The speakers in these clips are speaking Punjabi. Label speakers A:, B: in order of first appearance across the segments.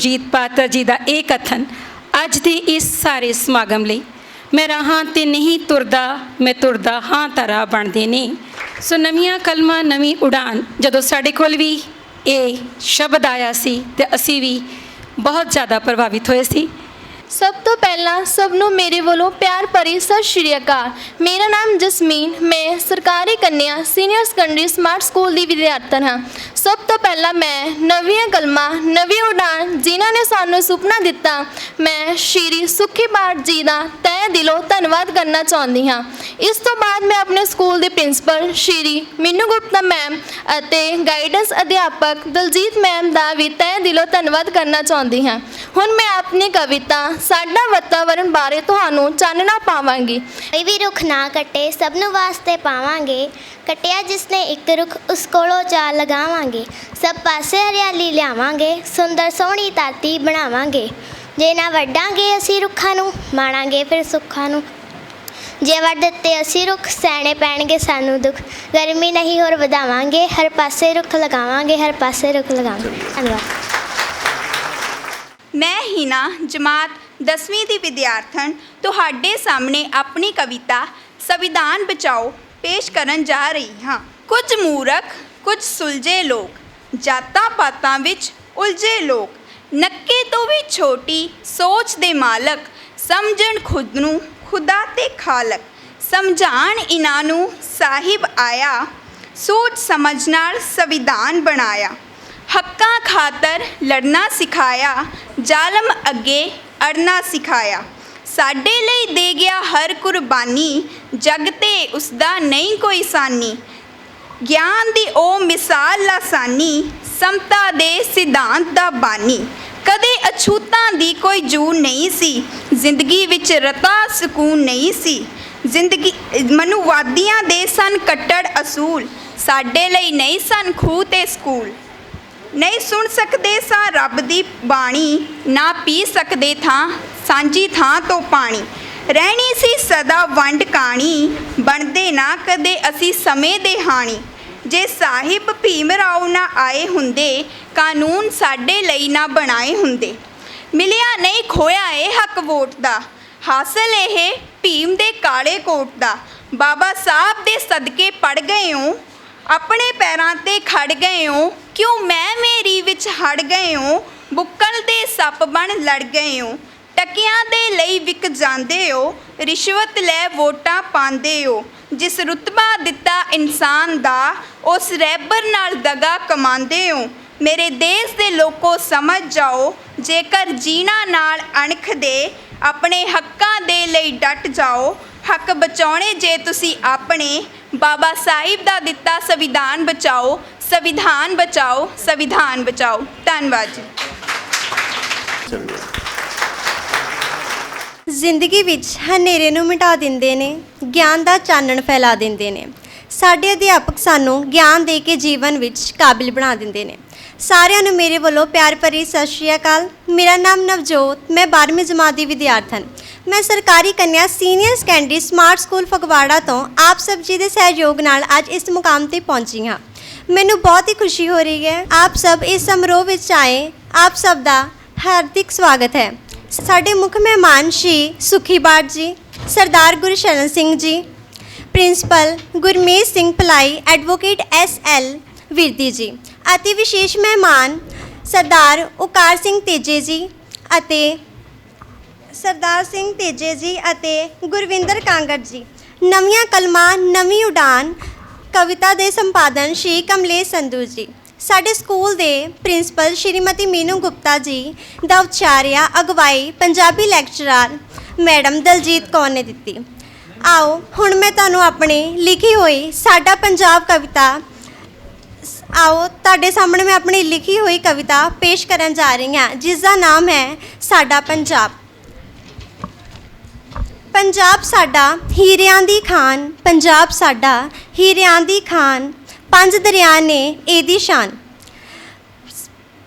A: ਸੁਰਜੀਤ ਪਾਤਰ ਜੀ ਦਾ ਇਹ ਕਥਨ ਅੱਜ ਦੇ ਇਸ ਸਾਰੇ ਸਮਾਗਮ ਲਈ ਮੈਂ ਰਾਹਾਂ ਤੇ ਨਹੀਂ ਤੁਰਦਾ, ਮੈਂ ਤੁਰਦਾ ਹਾਂ ਤਾਂ ਰਾਹ ਬਣਦੇ ਨੇ। ਸੋ ਨਵੀਆਂ ਕਲਮਾਂ, ਨਵੀਂ ਉਡਾਨ, ਜਦੋਂ ਸਾਡੇ ਕੋਲ ਵੀ ਇਹ ਸ਼ਬਦ ਆਇਆ ਸੀ ਤੇ ਅਸੀਂ ਵੀ ਬਹੁਤ ਜ਼ਿਆਦਾ ਪ੍ਰਭਾਵਿਤ ਹੋਏ ਸੀ।
B: ਸਭ ਤੋਂ ਪਹਿਲਾਂ ਸਭ ਨੂੰ ਮੇਰੇ ਵੱਲੋਂ ਪਿਆਰ ਭਰੀ ਸਤਿ ਸ਼੍ਰੀ ਅਕਾਲ। ਮੇਰਾ ਨਾਮ ਜਸਮੀਨ, ਮੈਂ ਸਰਕਾਰੀ ਕੰਨਿਆ ਸੀਨੀਅਰ ਸੈਕੰਡਰੀ ਸਮਾਰਟ ਸਕੂਲ ਦੀ ਵਿਦਿਆਰਥਣ ਹਾਂ। ਸਭ ਤੋਂ ਪਹਿਲਾਂ ਮੈਂ ਨਵੀਆਂ ਕਲਮਾਂ, ਨਵੀਂ ਉਡਾਨ ਜਿਨ੍ਹਾਂ ਨੇ ਸਾਨੂੰ ਸੁਪਨਾ ਦਿੱਤਾ, ਮੈਂ ਸ਼੍ਰੀ ਸੁਖੀ ਬਾਟ ਜੀ ਦਾ ਤਹਿ ਦਿਲੋਂ ਧੰਨਵਾਦ ਕਰਨਾ ਚਾਹੁੰਦੀ ਹਾਂ। ਇਸ ਤੋਂ ਬਾਅਦ ਮੈਂ ਆਪਣੇ ਸਕੂਲ ਦੇ ਪ੍ਰਿੰਸੀਪਲ ਸ਼੍ਰੀ ਮੀਨੂ ਗੁਪਤਾ ਮੈਮ ਅਤੇ ਗਾਈਡੈਂਸ ਅਧਿਆਪਕ ਦਲਜੀਤ ਮੈਮ ਦਾ ਵੀ ਤਹਿ ਦਿਲੋਂ ਧੰਨਵਾਦ ਕਰਨਾ ਚਾਹੁੰਦੀ ਹਾਂ। ਹੁਣ ਮੈਂ ਆਪਣੀ ਕਵਿਤਾ ਸਾਡਾ ਵਾਤਾਵਰਣ ਬਾਰੇ ਤੁਹਾਨੂੰ ਚਾਨਣਾ ਪਾਵਾਂਗੀ।
C: ਕੋਈ ਵੀ ਰੁੱਖ ਨਾ ਕੱਟੇ ਸਭ ਨੂੰ ਵਾਸਤੇ ਪਾਵਾਂਗੇ। ਕਟਿਆ ਜਿਸਨੇ ਇੱਕ ਰੁੱਖ ਉਸ ਕੋਲੋਂ ਚਾਰ ਲਗਾਵਾਂਗੇ। ਸਭ ਪਾਸੇ ਹਰਿਆਲੀ ਲਿਆਵਾਂਗੇ ਸੁੰਦਰ ਸੋਹਣੀ ਧਰਤੀ ਬਣਾਵਾਂਗੇ। ਜੇ ਨਾ ਵੱਡਾਂਗੇ ਅਸੀਂ ਰੁੱਖਾਂ ਨੂੰ ਮਾਣਾਂਗੇ ਫਿਰ ਸੁੱਖਾਂ ਨੂੰ। ਜੇ ਵੱਢ ਦਿੱਤੇ ਅਸੀਂ ਰੁੱਖ ਸਹਿਣੇ ਪੈਣਗੇ ਸਾਨੂੰ ਦੁੱਖ। ਗਰਮੀ ਨਹੀਂ ਹੋਰ ਵਧਾਵਾਂਗੇ ਹਰ ਪਾਸੇ ਰੁੱਖ ਲਗਾਵਾਂਗੇ ਹਰ ਪਾਸੇ ਰੁੱਖ ਲਗਾਵਾਂਗੇ। ਧੰਨਵਾਦ।
D: ਮੈਂ ਹੀਨਾ ਜਮਾਤ 10ਵੀਂ ਦੀ ਵਿਦਿਆਰਥਣ, ਤੁਹਾਡੇ ਸਾਹਮਣੇ ਆਪਣੀ ਕਵਿਤਾ ਸੰਵਿਧਾਨ ਬਚਾਓ ਪੇਸ਼ ਕਰਨ ਜਾ ਰਹੀ ਹਾਂ। ਕੁਝ ਮੂਰਖ, ਕੁਝ ਸੁਲਝੇ ਲੋਕ, ਜਾਤਾਂ ਪਾਤਾਂ ਵਿੱਚ ਉਲਝੇ ਲੋਕ, ਨੱਕੇ ਤੋਂ ਵੀ ਛੋਟੀ ਸੋਚ ਦੇ ਮਾਲਕ, ਸਮਝਣ ਖੁਦ ਨੂੰ ਖੁਦਾ ਤੇ ਖਾਲਕ, ਸਮਝਾਣ ਇਹਨਾਂ ਨੂੰ ਸਾਹਿਬ ਆਇਆ, ਸੋਚ ਸਮਝ ਨਾਲ ਸੰਵਿਧਾਨ ਬਣਾਇਆ। ਹੱਕਾਂ ਖਾਤਰ ਲੜਨਾ ਸਿਖਾਇਆ, ਜ਼ਾਲਮ ਅੱਗੇ ਅੜਨਾ ਸਿਖਾਇਆ। ਸਾਡੇ ਲਈ ਦੇ ਗਿਆ ਹਰ ਕੁਰਬਾਨੀ, ਜਗ ਤੇ ਉਸਦਾ ਨਹੀਂ ਕੋਈ ਸਾਨੀ। ਗਿਆਨ ਦੀ ਉਹ ਮਿਸਾਲ ਲਾਸਾਨੀ, ਸਮਤਾ ਦੇ ਸਿਧਾਂਤ ਦਾ ਬਾਨੀ। ਕਦੇ ਅਛੂਤਾਂ ਦੀ ਕੋਈ ਜੂ ਨਹੀਂ ਸੀ, ਜ਼ਿੰਦਗੀ ਵਿੱਚ ਰਤਾ ਸਕੂਨ ਨਹੀਂ ਸੀ। ਜ਼ਿੰਦਗੀ, ਮਨੁਵਾਦੀਆਂ ਦੇ ਸਨ ਕੱਟੜ ਅਸੂਲ, ਸਾਡੇ ਲਈ ਨਹੀਂ ਸਨ ਖੂਹ ਤੇ ਸਕੂਲ। ਨਹੀਂ ਸੁਣ ਸਕਦੇ ਸਾਂ ਰੱਬ ਦੀ ਬਾਣੀ, ਨਾ ਪੀ ਸਕਦੇ ਥਾਂ, ਸਾਂਝੀ ਥਾਂ ਤੋਂ ਪਾਣੀ। ਰਹਿਣੀ ਸੀ ਸਦਾ ਵੰਡ ਕਾਣੀ, ਬਣਦੇ ਨਾ ਕਦੇ ਅਸੀਂ ਸਮੇਂ ਦੇ ਹਾਣੀ। ਜੇ ਸਾਹਿਬ ਭੀਮ ਰਾਓ ਨਾ ਆਏ ਹੁੰਦੇ, ਕਾਨੂੰਨ ਸਾਡੇ ਲਈ ਨਾ ਬਣਾਏ ਹੁੰਦੇ। ਮਿਲਿਆ ਨਹੀਂ ਖੋਇਆ ਇਹ ਹੱਕ ਵੋਟ ਦਾ। ਹਾਸਲ ਇਹ ਭੀਮ ਦੇ ਕਾਲੇ ਕੋਟ ਦਾ। ਬਾਬਾ ਸਾਹਿਬ ਦੇ ਸਦਕੇ ਪੜ ਗਏ ਹੋ, ਆਪਣੇ ਪੈਰਾਂ ਤੇ ਖੜ ਗਏ ਹੋ ਕਿਉਂ ਮੈਂ ਮੇਰੀ ਵਿੱਚ ਹੜ ਗਏ ਹੋ? ਬੁੱਕਲ ਦੇ ਸੱਪ ਬਣ ਲੜ ਗਏ ਹੋ। ਟਕਿਆਂ ਦੇ ਲਈ ਵਿਕ ਜਾਂਦੇ ਹੋ। ਰਿਸ਼ਵਤ ਲੈ ਵੋਟਾਂ ਪਾਉਂਦੇ ਹੋ। ਜਿਸ ਰੁਤਬਾ ਦਿੱਤਾ ਇਨਸਾਨ ਦਾ, ਉਸ ਰੈਬਰ ਨਾਲ ਦਗਾ ਕਮਾਉਂਦੇ ਹੋ। ਮੇਰੇ ਦੇਸ਼ ਦੇ ਲੋਕੋ ਸਮਝ ਜਾਓ, ਜੇਕਰ ਜੀਣਾ ਨਾਲ ਅਣਖ ਦੇ, ਆਪਣੇ ਹੱਕਾਂ ਦੇ ਲਈ ਡਟ ਜਾਓ। ਹੱਕ ਬਚਾਉਣੇ ਜੇ ਤੁਸੀਂ ਆਪਣੇ, ਬਾਬਾ ਸਾਹਿਬ ਦਾ ਦਿੱਤਾ ਸੰਵਿਧਾਨ ਬਚਾਓ। ਸੰਵਿਧਾਨ ਬਚਾਓ ਸੰਵਿਧਾਨ ਬਚਾਓ। ਧੰਨਵਾਦ ਜੀ।
E: ਜ਼ਿੰਦਗੀ ਵਿੱਚ ਹਨੇਰੇ ਨੂੰ ਮਿਟਾ ਦਿੰਦੇ ਨੇ, ਗਿਆਨ ਦਾ ਚਾਨਣ ਫੈਲਾ ਦਿੰਦੇ ਨੇ। ਸਾਡੇ ਅਧਿਆਪਕ ਸਾਨੂੰ ਗਿਆਨ ਦੇ ਕੇ ਜੀਵਨ ਵਿੱਚ ਕਾਬਿਲ ਬਣਾ ਦਿੰਦੇ ਨੇ। ਸਾਰਿਆਂ ਨੂੰ ਮੇਰੇ ਵੱਲੋਂ ਪਿਆਰ ਭਰੀ ਸਤਿ ਸ਼੍ਰੀ ਅਕਾਲ। ਮੇਰਾ ਨਾਮ ਨਵਜੋਤ, ਮੈਂ 12ਵੀਂ ਜਮਾਤ ਦੀ ਵਿਦਿਆਰਥਣ। ਮੈਂ ਸਰਕਾਰੀ ਕੰਨਿਆ senior secondary smart school Phagwara ਤੋਂ ਆਪ ਸਭ ਜੀ ਦੇ ਸਹਿਯੋਗ ਨਾਲ ਅੱਜ ਇਸ ਮੁਕਾਮ ਤੇ ਪਹੁੰਚੀ ਹਾਂ। ਮੈਨੂੰ ਬਹੁਤ ਹੀ ਖੁਸ਼ੀ ਹੋ ਰਹੀ ਹੈ। ਆਪ ਸਭ ਇਸ ਸਮਾਰੋਹ ਵਿੱਚ ਆਏ। ਆਪ ਸਭ ਦਾ ਹਾਰਦਿਕ ਸਵਾਗਤ ਹੈ। ਸਾਡੇ ਮੁੱਖ ਮਹਿਮਾਨ ਸ਼੍ਰੀ ਸੁਖੀ ਬਾਟ ਜੀ, ਸਰਦਾਰ ਗੁਰਸ਼ਰਨ ਸਿੰਘ ਜੀ, ਪ੍ਰਿੰਸੀਪਲ ਗੁਰਮੀਤ ਸਿੰਘ ਭਲਾਈ, advocate S L Virdi ji ਅਤੇ ਵਿਸ਼ੇਸ਼ ਮਹਿਮਾਨ ਸਰਦਾਰ ਉਕਾਰ ਸਿੰਘ ਤੇਜੇ ਜੀ ਅਤੇ ਸਰਦਾਰ ਸਿੰਘ ਤੇਜੇ ਜੀ ਅਤੇ ਗੁਰਵਿੰਦਰ ਕਾਂਗੜ ਜੀ। ਨਵੀਆਂ ਕਲਮਾਂ, ਨਵੀਂ ਉਡਾਨ ਕਵਿਤਾ ਦੇ ਸੰਪਾਦਨ ਸ਼੍ਰੀ ਕਮਲੇਸ਼ ਸੰਧੂ ਜੀ। ਸਾਡੇ ਸਕੂਲ ਦੇ ਪ੍ਰਿੰਸੀਪਲ ਸ਼੍ਰੀਮਤੀ ਮੀਨੂ ਗੁਪਤਾ ਜੀ ਦਾ ਉਚਾਰਿਆ ਅਗਵਾਈ ਪੰਜਾਬੀ ਲੈਕਚਰਰ ਮੈਡਮ ਦਲਜੀਤ ਕੌਰ ਨੇ ਦਿੱਤੀ। ਆਓ, ਹੁਣ ਮੈਂ ਤੁਹਾਨੂੰ ਆਪਣੀ ਲਿਖੀ ਹੋਈ ਸਾਡਾ ਪੰਜਾਬ ਕਵਿਤਾ ਆਓ, ਤੁਹਾਡੇ ਸਾਹਮਣੇ ਮੈਂ ਆਪਣੀ ਲਿਖੀ ਹੋਈ ਕਵਿਤਾ ਪੇਸ਼ ਕਰਨ ਜਾ ਰਹੀ ਹਾਂ ਜਿਸ ਦਾ ਨਾਮ ਹੈ ਸਾਡਾ ਪੰਜਾਬ। ਪੰਜਾਬ ਸਾਡਾ ਹੀਰਿਆਂ ਦੀ ਖਾਨ, ਪੰਜਾਬ ਸਾਡਾ ਹੀਰਿਆਂ ਦੀ ਖਾਨ, ਪੰਜ ਦਰਿਆ ਨੇ ਇਹਦੀ ਸ਼ਾਨ।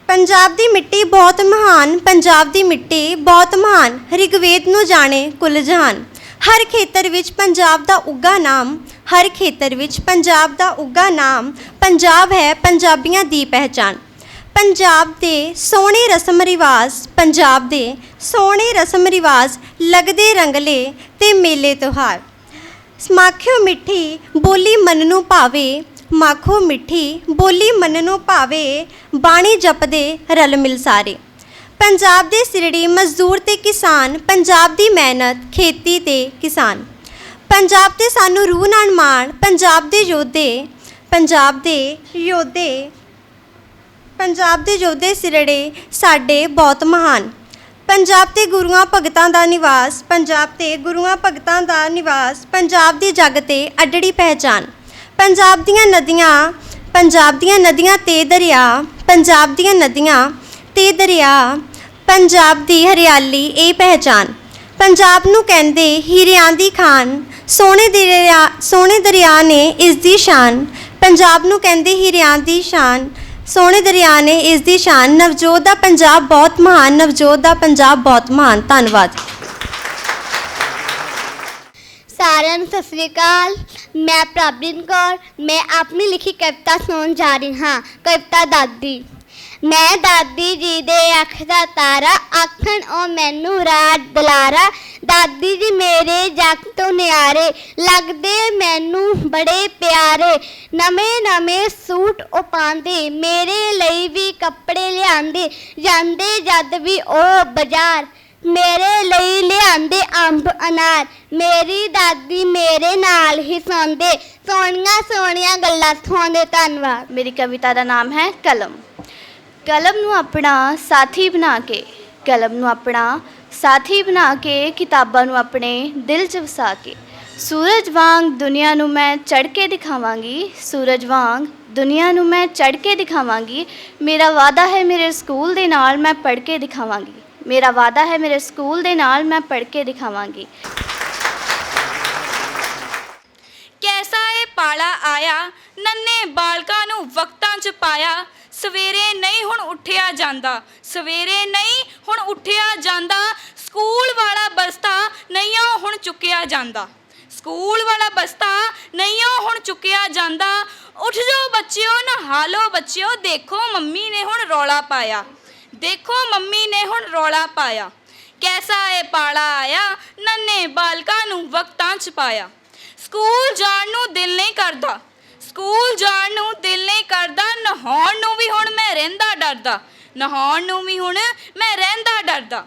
E: ਪੰਜਾਬ ਦੀ ਮਿੱਟੀ ਬਹੁਤ ਮਹਾਨ, ਪੰਜਾਬ ਦੀ ਮਿੱਟੀ ਬਹੁਤ ਮਹਾਨ, ਰਿਗਵੇਦ ਨੂੰ ਜਾਣੇ ਕੁੱਲ ਜਹਾਨ। ਹਰ ਖੇਤਰ ਵਿੱਚ ਪੰਜਾਬ ਦਾ ਉੱਗਾ ਨਾਮ, ਹਰ ਖੇਤਰ ਵਿੱਚ ਪੰਜਾਬ ਦਾ ਉੱਗਾ ਨਾਮ, ਪੰਜਾਬ ਹੈ ਪੰਜਾਬੀਆਂ ਦੀ ਪਹਿਚਾਨ ਪੰਜਾਬ ਦੇ ਸੋਹਣੇ ਰਸਮ ਰਿਵਾਜ, ਪੰਜਾਬ ਦੇ ਸੋਹਣੇ ਰਸਮ ਰਿਵਾਜ, ਲੱਗਦੇ ਰੰਗਲੇ ਤੇ ਮੇਲੇ ਤਿਉਹਾਰ। ਸਮਾਖਿਓ ਮਿੱਠੀ ਬੋਲੀ ਮਨ ਨੂੰ ਭਾਵੇ, ਮਾਖੋ ਮਿੱਠੀ ਬੋਲੀ ਮਨ ਨੂੰ ਭਾਵੇ, ਬਾਣੀ ਜਪਦੇ ਰਲ ਮਿਲ ਸਾਰੇ। ਪੰਜਾਬ ਦੇ ਸਿਰੜੀ ਮਜ਼ਦੂਰ ਤੇ ਕਿਸਾਨ, ਪੰਜਾਬ ਦੀ ਮਿਹਨਤ, ਖੇਤੀ ਤੇ ਕਿਸਾਨ। ਪੰਜਾਬ ਤੇ ਸਾਨੂੰ ਰੂਹ ਨਾਲ ਮਾਣ, ਪੰਜਾਬ ਦੇ ਯੋਧੇ, ਪੰਜਾਬ ਦੇ ਯੋਧੇ ਪੰਜਾਬ ਦੇ ਯੋਧੇ ਸਿਰੜੇ ਸਾਡੇ ਬਹੁਤ ਮਹਾਨ। ਪੰਜਾਬ ਤੇ ਗੁਰੂਆਂ ਭਗਤਾਂ ਦਾ ਨਿਵਾਸ, ਪੰਜਾਬ ਤੇ ਗੁਰੂਆਂ ਭਗਤਾਂ ਦਾ ਨਿਵਾਸ, ਪੰਜਾਬ ਦੀ ਜੱਗ ਤੇ ਅਡੜੀ ਪਹਿਚਾਨ ਪੰਜਾਬ ਦੀਆਂ ਨਦੀਆਂ, ਪੰਜਾਬ ਦੀਆਂ ਨਦੀਆਂ ਤੇ ਦਰਿਆ, ਪੰਜਾਬ ਦੀਆਂ ਨਦੀਆਂ ਤੇ ਦਰਿਆ, ਪੰਜਾਬ ਦੀ ਹਰਿਆਲੀ ਇਹ ਪਹਿਚਾਨ ਪੰਜਾਬ ਨੂੰ ਕਹਿੰਦੇ ਹੀਰਿਆਂ ਦੀ ਖਾਨ। ਸੋਹਣੇ ਦਰਿਆ ਸੋਹਣੇ ਦਰਿਆ ਨੇ ਇਸ ਦੀ ਸ਼ਾਨ। ਪੰਜਾਬ ਨੂੰ ਕਹਿੰਦੇ ਹੀਰਿਆਂ ਦੀ ਸ਼ਾਨ। ਸੋਹਣੇ ਦਰਿਆ ਨੇ ਇਸ ਦੀ ਸ਼ਾਨ, ਨਵਜੋਤ ਦਾ ਪੰਜਾਬ ਬਹੁਤ ਮਹਾਨ, ਨਵਜੋਤ ਦਾ ਪੰਜਾਬ ਬਹੁਤ ਮਹਾਨ। ਧੰਨਵਾਦ।
F: ਸਾਰਿਆਂ ਨੂੰ ਸਤਿ ਸ੍ਰੀ ਅਕਾਲ। ਮੈਂ ਪ੍ਰਭਜੀਤ ਕੌਰ, ਮੈਂ ਆਪਣੀ ਲਿਖੀ ਕਵਿਤਾ ਸੁਣਾਉਣ ਜਾ ਰਹੀ ਹਾਂ। ਕਵਿਤਾ ਦਾਦੀ। ਮੈਂ ਦਾਦੀ ਜੀ ਦੇ ਅੱਖ ਦਾ ਤਾਰਾ ਆਖਣ, ਉਹ ਮੈਨੂੰ ਰਾਜ ਦਲਾਰਾ ਦਾਦੀ ਜੀ ਮੇਰੇ ਜੱਗ ਤੋਂ ਨਿਆਰੇ, ਲੱਗਦੇ ਮੈਨੂੰ ਬੜੇ ਪਿਆਰੇ। ਨਵੇਂ ਨਵੇਂ ਸੂਟ ਉਹ ਪਾਉਂਦੇ ਮੇਰੇ ਲਈ ਵੀ ਕੱਪੜੇ ਲਿਆਂਦੇ। ਜਾਂਦੇ ਜਦ ਵੀ ਉਹ ਬਾਜ਼ਾਰ, ਮੇਰੇ ਲਈ ਲਿਆਂਦੇ ਅੰਬ ਅਨਾਰ। ਮੇਰੀ ਦਾਦੀ ਮੇਰੇ ਨਾਲ ਹੀ ਸੌਂਦੇ। ਸੋਹਣੀਆਂ ਸੋਹਣੀਆਂ ਗੱਲਾਂ ਸੁਣਾਉਂਦੇ ਧੰਨਵਾਦ।
G: ਮੇਰੀ ਕਵਿਤਾ ਦਾ ਨਾਮ ਹੈ ਕਲਮ। ਕਲਮ ਨੂੰ ਆਪਣਾ ਸਾਥੀ ਬਣਾ ਕੇ, ਕਲਮ ਨੂੰ ਆਪਣਾ ਸਾਥੀ ਬਣਾ ਕੇ, ਕਿਤਾਬਾਂ ਨੂੰ ਆਪਣੇ ਦਿਲ 'ਚ ਵਸਾ ਕੇ। ਸੂਰਜ ਵਾਂਗ ਦੁਨੀਆ ਨੂੰ ਮੈਂ ਚੜ ਕੇ ਦਿਖਾਵਾਂਗੀ, ਸੂਰਜ ਵਾਂਗ ਦੁਨੀਆ ਨੂੰ ਮੈਂ ਚੜ ਕੇ ਦਿਖਾਵਾਂਗੀ। ਮੇਰਾ ਵਾਅਦਾ ਹੈ ਮੇਰੇ ਸਕੂਲ ਦੇ ਨਾਲ ਮੈਂ ਪੜ੍ਹ ਕੇ ਦਿਖਾਵਾਂਗੀ। ਮੇਰਾ ਵਾਅਦਾ ਹੈ ਮੇਰੇ ਸਕੂਲ ਦੇ ਨਾਲ ਮੈਂ ਪੜ੍ਹ ਕੇ ਦਿਖਾਵਾਂਗੀ।
A: ਕੈਸਾ ਇਹ ਪਾਲਾ ਆਇਆ? ਨੰਨੇ ਬਾਲਕਾਂ ਨੂੰ ਵਕਤਾਂ 'ਚ ਪਾਇਆ। ਸਵੇਰੇ ਨਹੀਂ ਹੁਣ ਉੱਠਿਆ ਜਾਂਦਾ। ਸਵੇਰੇ ਨਹੀਂ ਹੁਣ ਉੱਠਿਆ ਜਾਂਦਾ। ਸਕੂਲ ਵਾਲਾ ਬਸਤਾ ਨਹੀਂ ਓ ਹੁਣ ਚੁੱਕਿਆ ਜਾਂਦਾ। ਸਕੂਲ ਵਾਲਾ ਬਸਤਾ ਨਹੀਂ ਓ ਹੁਣ ਚੁੱਕਿਆ ਜਾਂਦਾ। ਉੱਠ ਜਾਓ ਬੱਚਿਓ ਨਹਾ ਬੱਚਿਓ, ਦੇਖੋ ਮੰਮੀ ਨੇ ਹੁਣ ਰੌਲਾ ਪਾਇਆ। ਦੇਖੋ ਮੰਮੀ ਨੇ ਹੁਣ ਰੌਲਾ ਪਾਇਆ। ਕੈਸਾ ਇਹ ਪਾਲਾ ਆਇਆ? ਨੰਨੇ ਬਾਲਕਾਂ ਨੂੰ ਵਕਤਾਂ 'ਚ ਪਾਇਆ। ਸਕੂਲ ਜਾਣ ਨੂੰ ਦਿਲ ਨਹੀਂ ਕਰਦਾ। ਸਕੂਲ ਜਾਣ ਨੂੰ ਦਿਲ ਨਹੀਂ ਕਰਦਾ, ਨਹਾਉਣ ਨੂੰ ਵੀ ਹੁਣ ਮੈਂ ਰਹਿੰਦਾ ਡਰਦਾ। ਨਹਾਉਣ ਨੂੰ ਵੀ ਹੁਣ ਮੈਂ ਰਹਿੰਦਾ ਡਰਦਾ।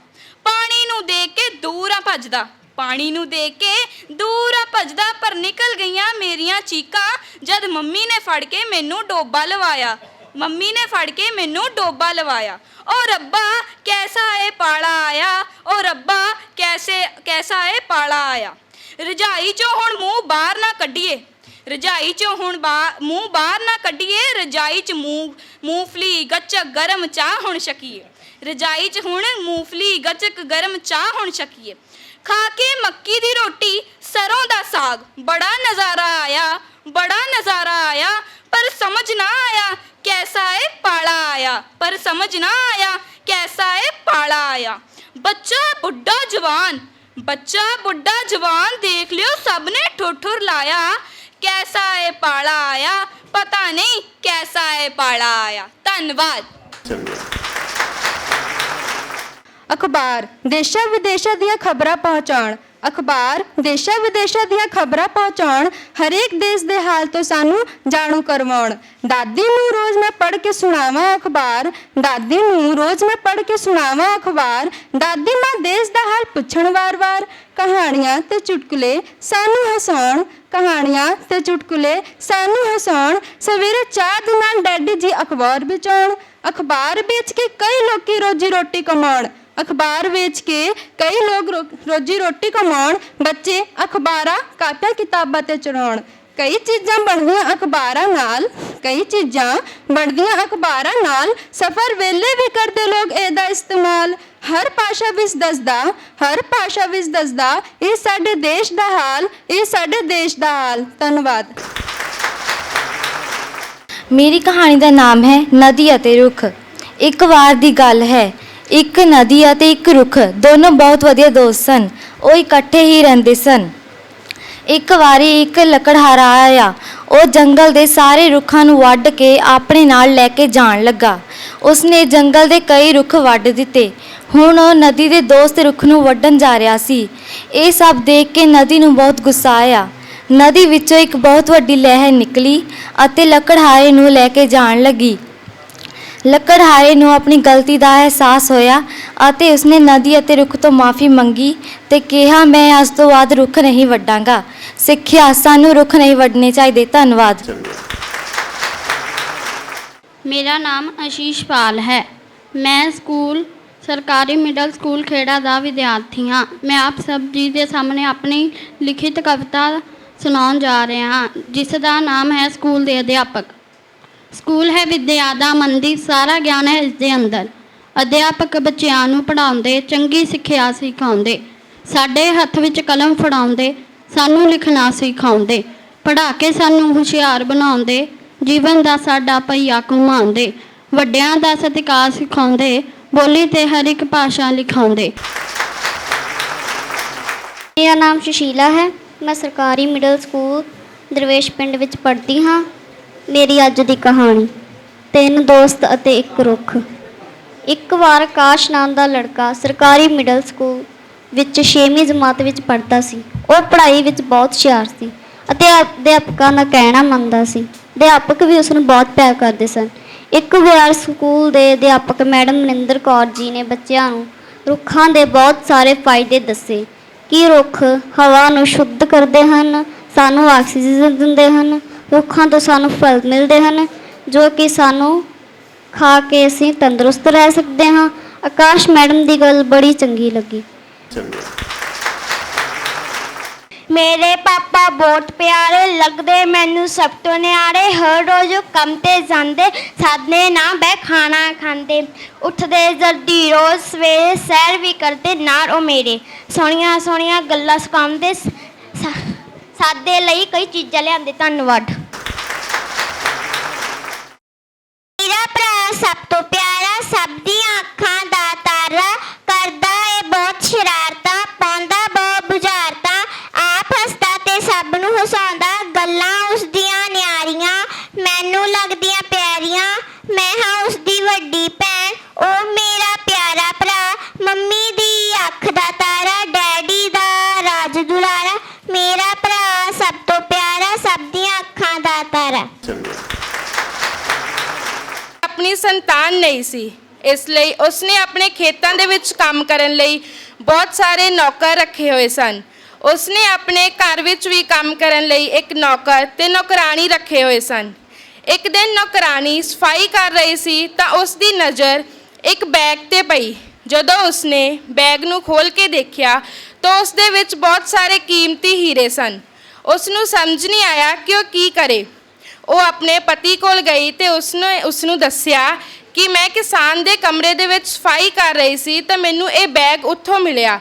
A: ਪਾਣੀ ਨੂੰ ਦੇਖ ਕੇ ਦੂਰ ਆ ਭੱਜਦਾ। ਪਾਣੀ ਨੂੰ ਦੇਖ ਕੇ ਦੂਰ ਆ ਭੱਜਦਾ, ਪਰ ਨਿਕਲ ਗਈਆਂ ਮੇਰੀਆਂ ਚੀਕਾਂ ਜਦ ਮੰਮੀ ਨੇ ਫੜ ਕੇ ਮੈਨੂੰ ਡੋਬਾ ਲਵਾਇਆ। ਮੰਮੀ ਨੇ ਫੜ ਕੇ ਮੈਨੂੰ ਡੋਬਾ ਲਵਾਇਆ। ਓ ਰੱਬਾ, ਕੈਸਾ ਏ ਪਾਲਾ ਆਇਆ? ਓ ਰੱਬਾ, ਕੈਸੇ, ਕੈਸਾ ਏ ਪਾਲਾ ਆਇਆ? ਰਜਾਈ ਚੋਂ ਹੁਣ ਮੂੰਹ ਬਾਹਰ ਨਾ ਕੱਢੀਏ। ਰਜਾਈ ਚੋਂ ਹੁਣ ਮੂੰਹ ਬਾਹਰ ਨਾ ਕੱਢੀਏ, ਰਜਾਈ ਚ ਮੂੰਹ ਮੂੰਗਫਲੀ, ਗੱਚਕ, ਗਰਮ ਚਾਹ ਹੁਣ ਛਕੀਏ। ਰਜਾਈ ਚ ਹੁਣ ਮੂੰਗਫਲੀ, ਗੱਚਕ, ਗਰਮ ਚਾਹ ਹੁਣ ਛਕੀਏ। ਖਾ ਕੇ ਮੱਕੀ ਦੀ ਰੋਟੀ, ਸਰੋਂ ਦਾ ਸਾਗ। ਬੜਾ ਨਜ਼ਾਰਾ ਆਇਆ, ਬੜਾ ਨਜ਼ਾਰਾ ਆਇਆ, ਪਰ ਸਮਝ ਨਾ ਆਇਆ, ਕੈਸਾ ਏ ਪਾਲਾ ਆਇਆ। ਪਰ ਸਮਝ ਨਾ ਆਇਆ, ਕੈਸਾ ਇਹ ਪਾਲਾ ਆਇਆ। ਬੱਚਾ, ਬੁੱਢਾ, ਜਵਾਨ ਬੱਚਾ, ਬੁੱਢਾ, ਜਵਾਨ ਦੇਖ ਲਿਓ ਸਭ ਨੇ ਠੁੱਠੁਰ ਲਾਇਆ। ਕੈਸਾ ਏ ਪਾਲਾ ਆਇਆ? ਪਤਾ ਨਹੀਂ ਕੈਸਾ ਏ ਪਾਲਾ ਆਇਆ। ਧੰਨਵਾਦ।
H: ਅਖਬਾਰ ਦੇਸ਼ਾਂ ਵਿਦੇਸ਼ਾਂ ਦੀਆਂ ਖਬਰਾਂ ਪਹੁੰਚਾਉਣ। ਅਖਬਾਰ ਦੇਸ਼ਾਂ ਵਿਦੇਸ਼ਾਂ ਦੀਆਂ ਖਬਰਾਂ ਪਹੁੰਚਾਉਣ, ਹਰੇਕ ਦੇਸ਼ ਦੇ ਹਾਲ ਤੋਂ ਸਾਨੂੰ ਜਾਣੂ ਕਰਵਾਉਣ। ਦਾਦੀ ਨੂੰ ਰੋਜ਼ ਮੈਂ ਪੜ੍ਹ ਕੇ ਸੁਣਾਵਾਂ ਅਖਬਾਰ, ਦਾਦੀ ਨੂੰ ਰੋਜ਼ ਮੈਂ ਪੜ੍ਹ ਕੇ ਸੁਣਾਵਾਂ ਅਖਬਾਰ, ਦਾਦੀ ਮਾਂ ਦੇਸ਼ ਦਾ ਹਾਲ ਪੁੱਛਣ ਵਾਰ-ਵਾਰ। ਕਹਾਣੀਆਂ ਤੇ ਚੁਟਕਲੇ ਸਾਨੂੰ ਹਸਾਉਣ, ਕਹਾਣੀਆਂ ਤੇ ਚੁਟਕਲੇ ਸਾਨੂੰ ਹਸਾਉਣ, ਸਵੇਰੇ ਚਾਹ ਦੇ ਨਾਲ ਡੈਡੀ ਜੀ ਅਖਬਾਰ ਵਿਚਾਉਣ ਅਖਬਾਰ ਵੇਚ ਕੇ ਕਈ ਲੋਕੀ ਰੋਜੀ ਰੋਟੀ ਕਮਾਉਣ। ਅਖਬਾਰ ਵੇਚ ਕੇ ਕਈ ਲੋਕ ਰੋ- ਰੋਜੀ ਰੋਟੀ ਕਮਾਉਣ, ਬੱਚੇ ਅਖਬਾਰਾਂ, ਕਾਪੀਆਂ, ਕਿਤਾਬਾਂ ਤੇ ਚੜਾਉਣ ਕਈ ਚੀਜ਼ਾਂ ਬਣਦੀਆਂ ਅਖਬਾਰਾਂ ਨਾਲ, ਕਈ ਚੀਜ਼ਾਂ ਬਣਦੀਆਂ ਅਖਬਾਰਾਂ ਨਾਲ। ਸਫ਼ਰ ਵੇਲੇ ਵੀ ਕਰਦੇ ਲੋਕ ਇਹਦਾ ਇਸਤੇਮਾਲ। ਹਰ ਭਾਸ਼ਾ ਵਿੱਚ ਦੱਸਦਾ, ਹਰ ਭਾਸ਼ਾ ਵਿੱਚ ਦੱਸਦਾ, ਇਹ ਸਾਡੇ ਦੇਸ਼ ਦਾ ਹਾਲ, ਇਹ ਸਾਡੇ ਦੇਸ਼ ਦਾ ਹਾਲ। ਧੰਨਵਾਦ।
I: ਮੇਰੀ ਕਹਾਣੀ ਦਾ ਨਾਮ ਹੈ ਨਦੀ ਅਤੇ ਰੁੱਖ। ਇੱਕ ਵਾਰ ਦੀ ਗੱਲ ਹੈ। ਇੱਕ ਨਦੀ ਅਤੇ ਇੱਕ ਰੁੱਖ, ਦੋਨੋਂ ਬਹੁਤ ਵਧੀਆ ਦੋਸਤ ਸਨ। ਉਹ ਇਕੱਠੇ ਹੀ ਰਹਿੰਦੇ ਸਨ। ਇੱਕ ਵਾਰੀ ਇੱਕ ਲੱਕੜਹਾਰਾ ਆਇਆ। ਉਹ ਜੰਗਲ ਦੇ ਸਾਰੇ ਰੁੱਖਾਂ ਨੂੰ ਵੱਢ ਕੇ ਆਪਣੇ ਨਾਲ ਲੈ ਕੇ ਜਾਣ ਲੱਗਾ। ਉਸਨੇ ਜੰਗਲ ਦੇ ਕਈ ਰੁੱਖ ਵੱਢ ਦਿੱਤੇ। ਹੁਣ ਉਹ ਨਦੀ ਦੇ ਦੋਸਤ ਰੁੱਖ ਨੂੰ ਵੱਢਣ ਜਾ ਰਿਹਾ ਸੀ। ਇਹ ਸਭ ਦੇਖ ਕੇ ਨਦੀ ਨੂੰ ਬਹੁਤ ਗੁੱਸਾ ਆਇਆ। ਨਦੀ ਵਿੱਚੋਂ ਇੱਕ ਬਹੁਤ ਵੱਡੀ ਲਹਿਰ ਨਿਕਲੀ ਅਤੇ ਲੱਕੜਹਾਰੇ ਨੂੰ ਲੈ ਕੇ ਜਾਣ ਲੱਗੀ। ਲੱਕੜਹਾਰੇ ਨੂੰ ਆਪਣੀ ਗਲਤੀ ਦਾ ਅਹਿਸਾਸ ਹੋਇਆ ਅਤੇ ਉਸਨੇ ਨਦੀ ਅਤੇ ਰੁੱਖ ਤੋਂ ਮਾਫੀ ਮੰਗੀ ਤੇ ਕਿਹਾ, ਮੈਂ ਅੱਜ ਤੋਂ ਬਾਅਦ ਰੁੱਖ ਨਹੀਂ ਵੱਢਾਂਗਾ। ਸਿੱਖਿਆ ਸਾਨੂੰ ਰੁੱਖ ਨਹੀਂ ਵੱਢਣੇ ਚਾਹੀਦੇ। ਧੰਨਵਾਦ।
J: ਮੇਰਾ ਨਾਮ ਆਸ਼ੀਸ਼ ਪਾਲ ਹੈ। ਮੈਂ ਸਕੂਲ, ਸਰਕਾਰੀ ਮਿਡਲ ਸਕੂਲ ਖੇੜਾ ਦਾ ਵਿਦਿਆਰਥੀ ਹਾਂ। ਮੈਂ ਆਪ ਸਭ ਜੀ ਦੇ ਸਾਹਮਣੇ ਆਪਣੀ ਲਿਖਿਤ ਕਵਿਤਾ ਸੁਣਾਉਣ ਜਾ ਰਿਹਾ ਹਾਂ, ਜਿਸ ਦਾ ਨਾਮ ਹੈ ਸਕੂਲ ਦੇ ਅਧਿਆਪਕ। ਸਕੂਲ ਹੈ ਵਿਦਿਆ ਦਾ ਮੰਦਿਰ ਸਾਰਾ ਗਿਆਨ ਹੈ ਇਸ ਦੇ ਅੰਦਰ। ਅਧਿਆਪਕ ਬੱਚਿਆਂ ਨੂੰ ਪੜ੍ਹਾਉਂਦੇ, ਚੰਗੀ ਸਿੱਖਿਆ ਸਿਖਾਉਂਦੇ। ਸਾਡੇ ਹੱਥ ਵਿੱਚ ਕਲਮ ਫੜਾਉਂਦੇ, ਸਾਨੂੰ ਲਿਖਣਾ ਸਿਖਾਉਂਦੇ। ਪੜ੍ਹਾ ਕੇ ਸਾਨੂੰ ਹੁਸ਼ਿਆਰ ਬਣਾਉਂਦੇ, ਜੀਵਨ ਦਾ ਸਾਡਾ ਪਹੀਆ ਘੁਮਾਉਂਦੇ। ਵੱਡਿਆਂ ਦਾ ਸਤਿਕਾਰ ਸਿਖਾਉਂਦੇ, ਬੋਲੀ ਤੇ ਹਰ ਇੱਕ ਭਾਸ਼ਾ ਲਿਖਾਉਂਦੇ।
K: ਮੇਰਾ ਨਾਮ ਸੁਸ਼ੀਲਾ ਹੈ। ਮੈਂ ਸਰਕਾਰੀ ਮਿਡਲ ਸਕੂਲ ਦਰਵੇਸ਼ ਪਿੰਡ ਵਿੱਚ ਪੜ੍ਹਦੀ ਹਾਂ। ਮੇਰੀ ਅੱਜ ਦੀ ਕਹਾਣੀ। ਤਿੰਨ ਦੋਸਤ ਅਤੇ ਇੱਕ ਰੁੱਖ। ਇੱਕ ਵਾਰ ਆਕਾਸ਼ ਨਾਮ ਦਾ ਲੜਕਾ ਸਰਕਾਰੀ ਮਿਡਲ ਸਕੂਲ ਵਿੱਚ 6ਵੀਂ ਜਮਾਤ ਵਿੱਚ ਪੜ੍ਹਦਾ ਸੀ। ਉਹ ਪੜ੍ਹਾਈ ਵਿੱਚ ਬਹੁਤ ਹੁਸ਼ਿਆਰ ਸੀ ਅਤੇ ਅਧਿਆਪਕਾਂ ਦਾ ਕਹਿਣਾ ਮੰਨਦਾ ਸੀ। ਅਧਿਆਪਕ ਵੀ ਉਸ ਨੂੰ ਬਹੁਤ ਪਿਆਰ ਕਰਦੇ ਸਨ। ਇੱਕ ਵਾਰ ਸਕੂਲ ਦੇ ਅਧਿਆਪਕ ਮੈਡਮ ਮਨਿੰਦਰ ਕੌਰ ਜੀ ਨੇ ਬੱਚਿਆਂ ਨੂੰ ਰੁੱਖਾਂ ਦੇ ਬਹੁਤ ਸਾਰੇ ਫਾਇਦੇ ਦੱਸੇ ਕਿ ਰੁੱਖ ਹਵਾ ਨੂੰ ਸ਼ੁੱਧ ਕਰਦੇ ਹਨ, ਸਾਨੂੰ ਆਕਸੀਜਨ ਦਿੰਦੇ ਹਨ ਰੁੱਖਾਂ ਤੋਂ ਸਾਨੂੰ ਫਲ ਮਿਲਦੇ ਹਨ, ਜੋ ਕਿ ਸਾਨੂੰ ਖਾ ਕੇ ਅਸੀਂ ਤੰਦਰੁਸਤ ਰਹਿ ਸਕਦੇ ਹਾਂ। ਆਕਾਸ਼ ਮੈਡਮ ਦੀ ਗੱਲ ਬੜੀ ਚੰਗੀ ਲੱਗੀ। ਮੇਰੇ ਪਾਪਾ ਬਹੁਤ ਪਿਆਰੇ ਲੱਗਦੇ, ਮੈਨੂੰ ਸਭ ਤੋਂ ਨਿਆਰੇ ਹਰ ਰੋਜ਼ ਕੰਮ ਤੇ ਜਾਂਦੇ ਸਾਦਨੇ ਨਾ ਬਹਿ ਖਾਣਾ ਖਾਂਦੇ। ਉੱਠਦੇ ਜਲਦੀ, ਰੋਜ਼ ਸਵੇਰੇ ਸੈਰ ਵੀ ਕਰਦੇ, ਨਾਲ ਉਹ ਮੇਰੇ ਸੋਹਣੀਆਂ ਸੋਹਣੀਆਂ ਗੱਲਾਂ ਸਿਖਾਉਂਦੇ ਸ- ਲਈ ਕਈ ਚੀਜ਼ਾਂ ਲਿਆਂਦੇ, ਧੰਨਵਾਦ। ਮੇਰਾ ਭਰਾ ਸਭ ਤੋਂ ਪਿਆਰਾ, ਸਭ ਦੀਆਂ ਅੱਖਾਂ ਦਾ ਤਾਰਾ ਕਰਦਾ ਏ ਬਹੁਤ ਸ਼ਰਾਰਤਾਂ, ਪਾਉਂਦਾ ਬਹੁਤ ਬੁਝਾਰਤਾਂ, ਆਪ ਹੱਸਦਾ ਤੇ ਸਭ ਨੂੰ ਹਸਾਉਂਦਾ ਗੱਲਾਂ ਉਸ ਦੀਆਂ ਨਿਆਰੀਆਂ ਮੈਨੂੰ ਲੱਗਦੀਆਂ ਪਿਆਰੀਆਂ ਮੈਂ ਹਾਂ ਉਸ ਦੀ ਵੱਡੀ ਭੈਣ ਉਹ ਮੇਰਾ ਪਿਆਰਾ ਭਰਾ ਮੰਮੀ ਦੀ ਅੱਖ ਦਾ ਤਾਰਾ ਡੈਡੀ ਦਾ ਰਾਜ ਦੁਲਾਰਾ ਮੇਰਾ ਭਰਾ ਸਭ ਤੋਂ ਪਿਆਰਾ ਸਭ ਦੀਆਂ ਅੱਖਾਂ ਦਾ ਤਾਰਾ
L: ਆਪਣੀ ਸੰਤਾਨ ਨਹੀਂ ਸੀ। ਇਸ ਲਈ ਉਸਨੇ ਆਪਣੇ ਖੇਤਾਂ ਦੇ ਵਿੱਚ ਕੰਮ ਕਰਨ ਲਈ ਬਹੁਤ ਸਾਰੇ ਨੌਕਰ ਰੱਖੇ ਹੋਏ ਸਨ। ਉਸਨੇ ਆਪਣੇ ਘਰ ਵਿੱਚ ਵੀ ਕੰਮ ਕਰਨ ਲਈ ਇੱਕ ਨੌਕਰ ਤੇ ਨੌਕਰਾਨੀ ਰੱਖੇ ਹੋਏ ਸਨ। ਇੱਕ ਦਿਨ ਨੌਕਰਾਨੀ ਸਫ਼ਾਈ ਕਰ ਰਹੀ ਸੀ ਤਾਂ ਉਸ ਦੀ ਨਜ਼ਰ ਇੱਕ ਬੈਗ ਤੇ ਪਈ। ਜਦੋਂ ਉਸਨੇ ਬੈਗ ਨੂੰ ਖੋਲ ਕੇ ਦੇਖਿਆ ਤਾਂ ਉਸ ਦੇ ਵਿੱਚ ਬਹੁਤ ਸਾਰੇ ਕੀਮਤੀ ਹੀਰੇ ਸਨ। ਉਸ ਨੂੰ ਸਮਝ ਨਹੀਂ ਆਇਆ ਕਿ ਉਹ ਕੀ ਕਰੇ। ਉਹ ਆਪਣੇ ਪਤੀ ਕੋਲ ਗਈ ਤੇ ਉਸਨੇ ਉਸ ਨੂੰ ਦੱਸਿਆ ਕਿ ਮੈਂ ਕਿਸਾਨ ਦੇ ਕਮਰੇ ਦੇ ਵਿੱਚ ਸਫ਼ਾਈ ਕਰ ਰਹੀ ਸੀ ਤਾਂ ਮੈਨੂੰ ਇਹ ਬੈਗ ਉੱਥੋਂ ਮਿਲਿਆ।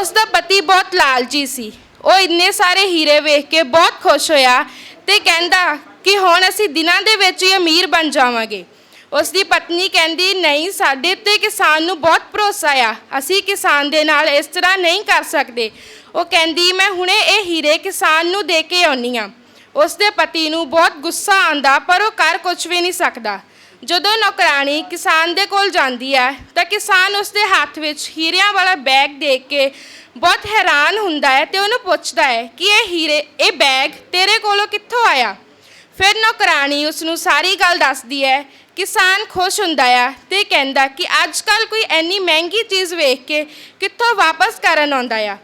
L: ਉਸ ਦਾ ਪਤੀ ਬਹੁਤ ਲਾਲਚੀ ਸੀ। ਉਹ ਇੰਨੇ ਸਾਰੇ ਹੀਰੇ ਵੇਖ ਕੇ ਬਹੁਤ ਖੁਸ਼ ਹੋਇਆ ਤੇ ਕਹਿੰਦਾ ਕਿ ਹੁਣ ਅਸੀਂ ਦਿਨਾਂ ਦੇ ਵਿੱਚ ਹੀ ਅਮੀਰ ਬਣ ਜਾਵਾਂਗੇ। ਉਸ ਦੀ ਪਤਨੀ ਕਹਿੰਦੀ, ਨਹੀਂ, ਸਾਡੇ ਤੇ ਕਿਸਾਨ ਨੂੰ ਬਹੁਤ ਭਰੋਸਾ ਆ। ਅਸੀਂ ਕਿਸਾਨ ਦੇ ਨਾਲ ਇਸ ਤਰ੍ਹਾਂ ਨਹੀਂ ਕਰ ਸਕਦੇ। ਉਹ ਕਹਿੰਦੀ, ਮੈਂ ਹੁਣੇ ਇਹ ਹੀਰੇ ਕਿਸਾਨ ਨੂੰ ਦੇ ਕੇ ਆਉਣੀ ਆ ਉਸ ਦੇ ਪਤੀ ਨੂੰ ਬਹੁਤ ਗੁੱਸਾ ਆਂਦਾ ਪਰ ਉਹ ਕਰ ਕੁਝ ਵੀ ਨਹੀਂ ਸਕਦਾ। ਜਦੋਂ ਨੌਕਰਾਨੀ ਕਿਸਾਨ ਦੇ ਕੋਲ ਜਾਂਦੀ ਹੈ, ਤਾਂ ਕਿਸਾਨ ਉਸ ਦੇ ਹੱਥ ਵਿੱਚ ਹੀਰਿਆਂ ਵਾਲਾ ਬੈਗ ਦੇਖ ਕੇ ਬਹੁਤ ਹੈਰਾਨ ਹੁੰਦਾ ਹੈ ਤੇ ਉਹਨੂੰ ਪੁੱਛਦਾ ਹੈ ਕਿ ਇਹ ਹੀਰੇ, ਇਹ ਬੈਗ ਤੇਰੇ ਕੋਲੋਂ ਕਿੱਥੋਂ ਆਇਆ? ਫਿਰ ਨੌਕਰਾਨੀ ਉਸ ਨੂੰ ਸਾਰੀ ਗੱਲ ਦੱਸਦੀ ਹੈ। ਕਿਸਾਨ ਖੁਸ਼ ਹੁੰਦਾ ਆ ਤੇ ਕਹਿੰਦਾ ਕਿ ਅੱਜ ਕੱਲ ਕੋਈ ਐਨੀ ਮਹਿੰਗੀ ਚੀਜ਼ ਵੇਖ ਕੇ ਕਿੱਥੋਂ ਵਾਪਸ ਕਰਨ ਆਉਂਦਾ ਆ।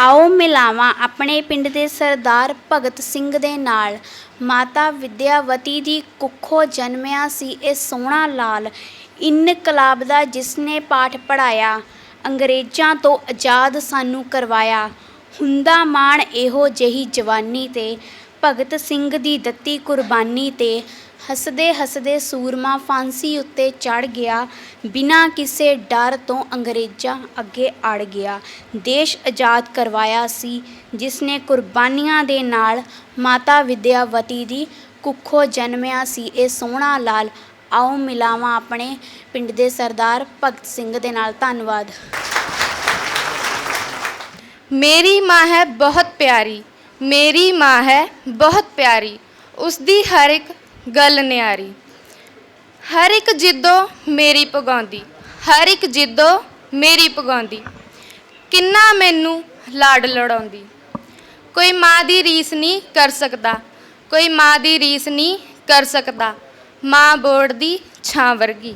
J: ਆਓ ਮਿਲਾਵਾਂ ਆਪਣੇ ਪਿੰਡ ਦੇ ਸਰਦਾਰ ਭਗਤ ਸਿੰਘ ਦੇ ਨਾਲ। ਮਾਤਾ ਵਿਦਿਆਵਤੀ ਦੀ ਕੁੱਖੋਂ ਜਨਮਿਆ ਸੀ ਇਹ ਸੋਹਣਾ ਲਾਲ ਇਨਕਲਾਬ ਦਾ ਜਿਸ ਨੇ ਪਾਠ ਪੜਾਇਆ ਅੰਗਰੇਜ਼ਾਂ ਤੋਂ ਆਜ਼ਾਦ ਸਾਨੂੰ ਕਰਵਾਇਆ। ਹੁੰਦਾ ਮਾਣ ਇਹੋ ਜਿਹੀ ਜਵਾਨੀ ਤੇ। ਭਗਤ ਸਿੰਘ ਦੀ ਦਿੱਤੀ ਕੁਰਬਾਨੀ ਤੇ ਹੱਸਦੇ ਹੱਸਦੇ ਸੂਰਮਾ ਫਾਂਸੀ ਉੱਤੇ ਚੜ੍ਹ ਗਿਆ। ਬਿਨਾਂ ਕਿਸੇ ਡਰ ਤੋਂ ਅੰਗਰੇਜ਼ਾਂ ਅੱਗੇ ਅੜ ਗਿਆ। ਦੇਸ਼ ਆਜ਼ਾਦ ਕਰਵਾਇਆ ਸੀ ਜਿਸ ਨੇ ਕੁਰਬਾਨੀਆਂ ਦੇ ਨਾਲ ਮਾਤਾ ਵਿਦਿਆਵਤੀ ਦੀ ਕੁੱਖੋਂ ਜਨਮਿਆ ਸੀ। ਇਹ ਸੋਹਣਾ ਲਾਲ, ਆਓ ਮਿਲਾਵਾਂ ਆਪਣੇ ਪਿੰਡ ਦੇ ਸਰਦਾਰ ਭਗਤ ਸਿੰਘ ਦੇ ਨਾਲ। ਧੰਨਵਾਦ।
M: ਮੇਰੀ ਮਾਂ ਹੈ ਬਹੁਤ ਪਿਆਰੀ, ਮੇਰੀ ਮਾਂ ਹੈ ਬਹੁਤ ਪਿਆਰੀ। ਉਸ ਦੀ ਹਰ ਇੱਕ ਗੱਲ ਨਿਆਰੀ। ਹਰ ਇੱਕ ਜਿੱਦੋ ਮੇਰੀ ਪਗਾਉਂਦੀ ਹਰ ਇੱਕ ਜਿੱਦੋ ਮੇਰੀ ਪਗਾਉਂਦੀ ਕਿੰਨਾ ਮੈਨੂੰ ਲਾਡ ਲੜਾਉਂਦੀ। ਕੋਈ ਮਾਂ ਦੀ ਰੀਸ ਨਹੀਂ ਕਰ ਸਕਦਾ, ਕੋਈ ਮਾਂ ਦੀ ਰੀਸ ਨਹੀਂ ਕਰ ਸਕਦਾ, ਮਾਂ ਬੋੜ ਦੀ ਛਾਂ ਵਰਗੀ।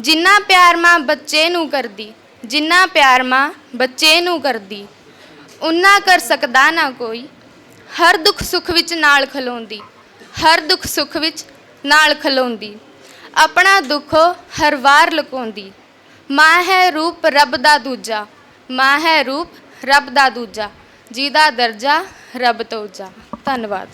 M: ਜਿੰਨਾ ਪਿਆਰ ਮਾਂ ਬੱਚੇ ਨੂੰ ਕਰਦੀ, ਜਿੰਨਾ ਪਿਆਰ ਮਾਂ ਬੱਚੇ ਨੂੰ ਕਰਦੀ ਉਨਾ ਕਰ ਸਕਦਾ ਨਾ ਕੋਈ, ਹਰ ਦੁੱਖ ਸੁੱਖ ਵਿੱਚ ਨਾਲ ਖਲੋਂਦੀ। ਹਰ ਦੁੱਖ ਸੁੱਖ ਵਿੱਚ ਨਾਲ ਖਲੋਂਦੀ। ਆਪਣਾ ਦੁੱਖ ਹਰ ਵਾਰ ਲੁਕਾਉਂਦੀ। ਮਾਂ ਹੈ ਰੂਪ ਰੱਬ ਦਾ ਦੂਜਾ, ਮਾਂ ਹੈ ਰੂਪ ਰੱਬ ਦਾ ਦੂਜਾ, ਜਿਹਦਾ ਦਰਜਾ ਰੱਬ ਤੋਂ ਉੱਚਾ ਧੰਨਵਾਦ।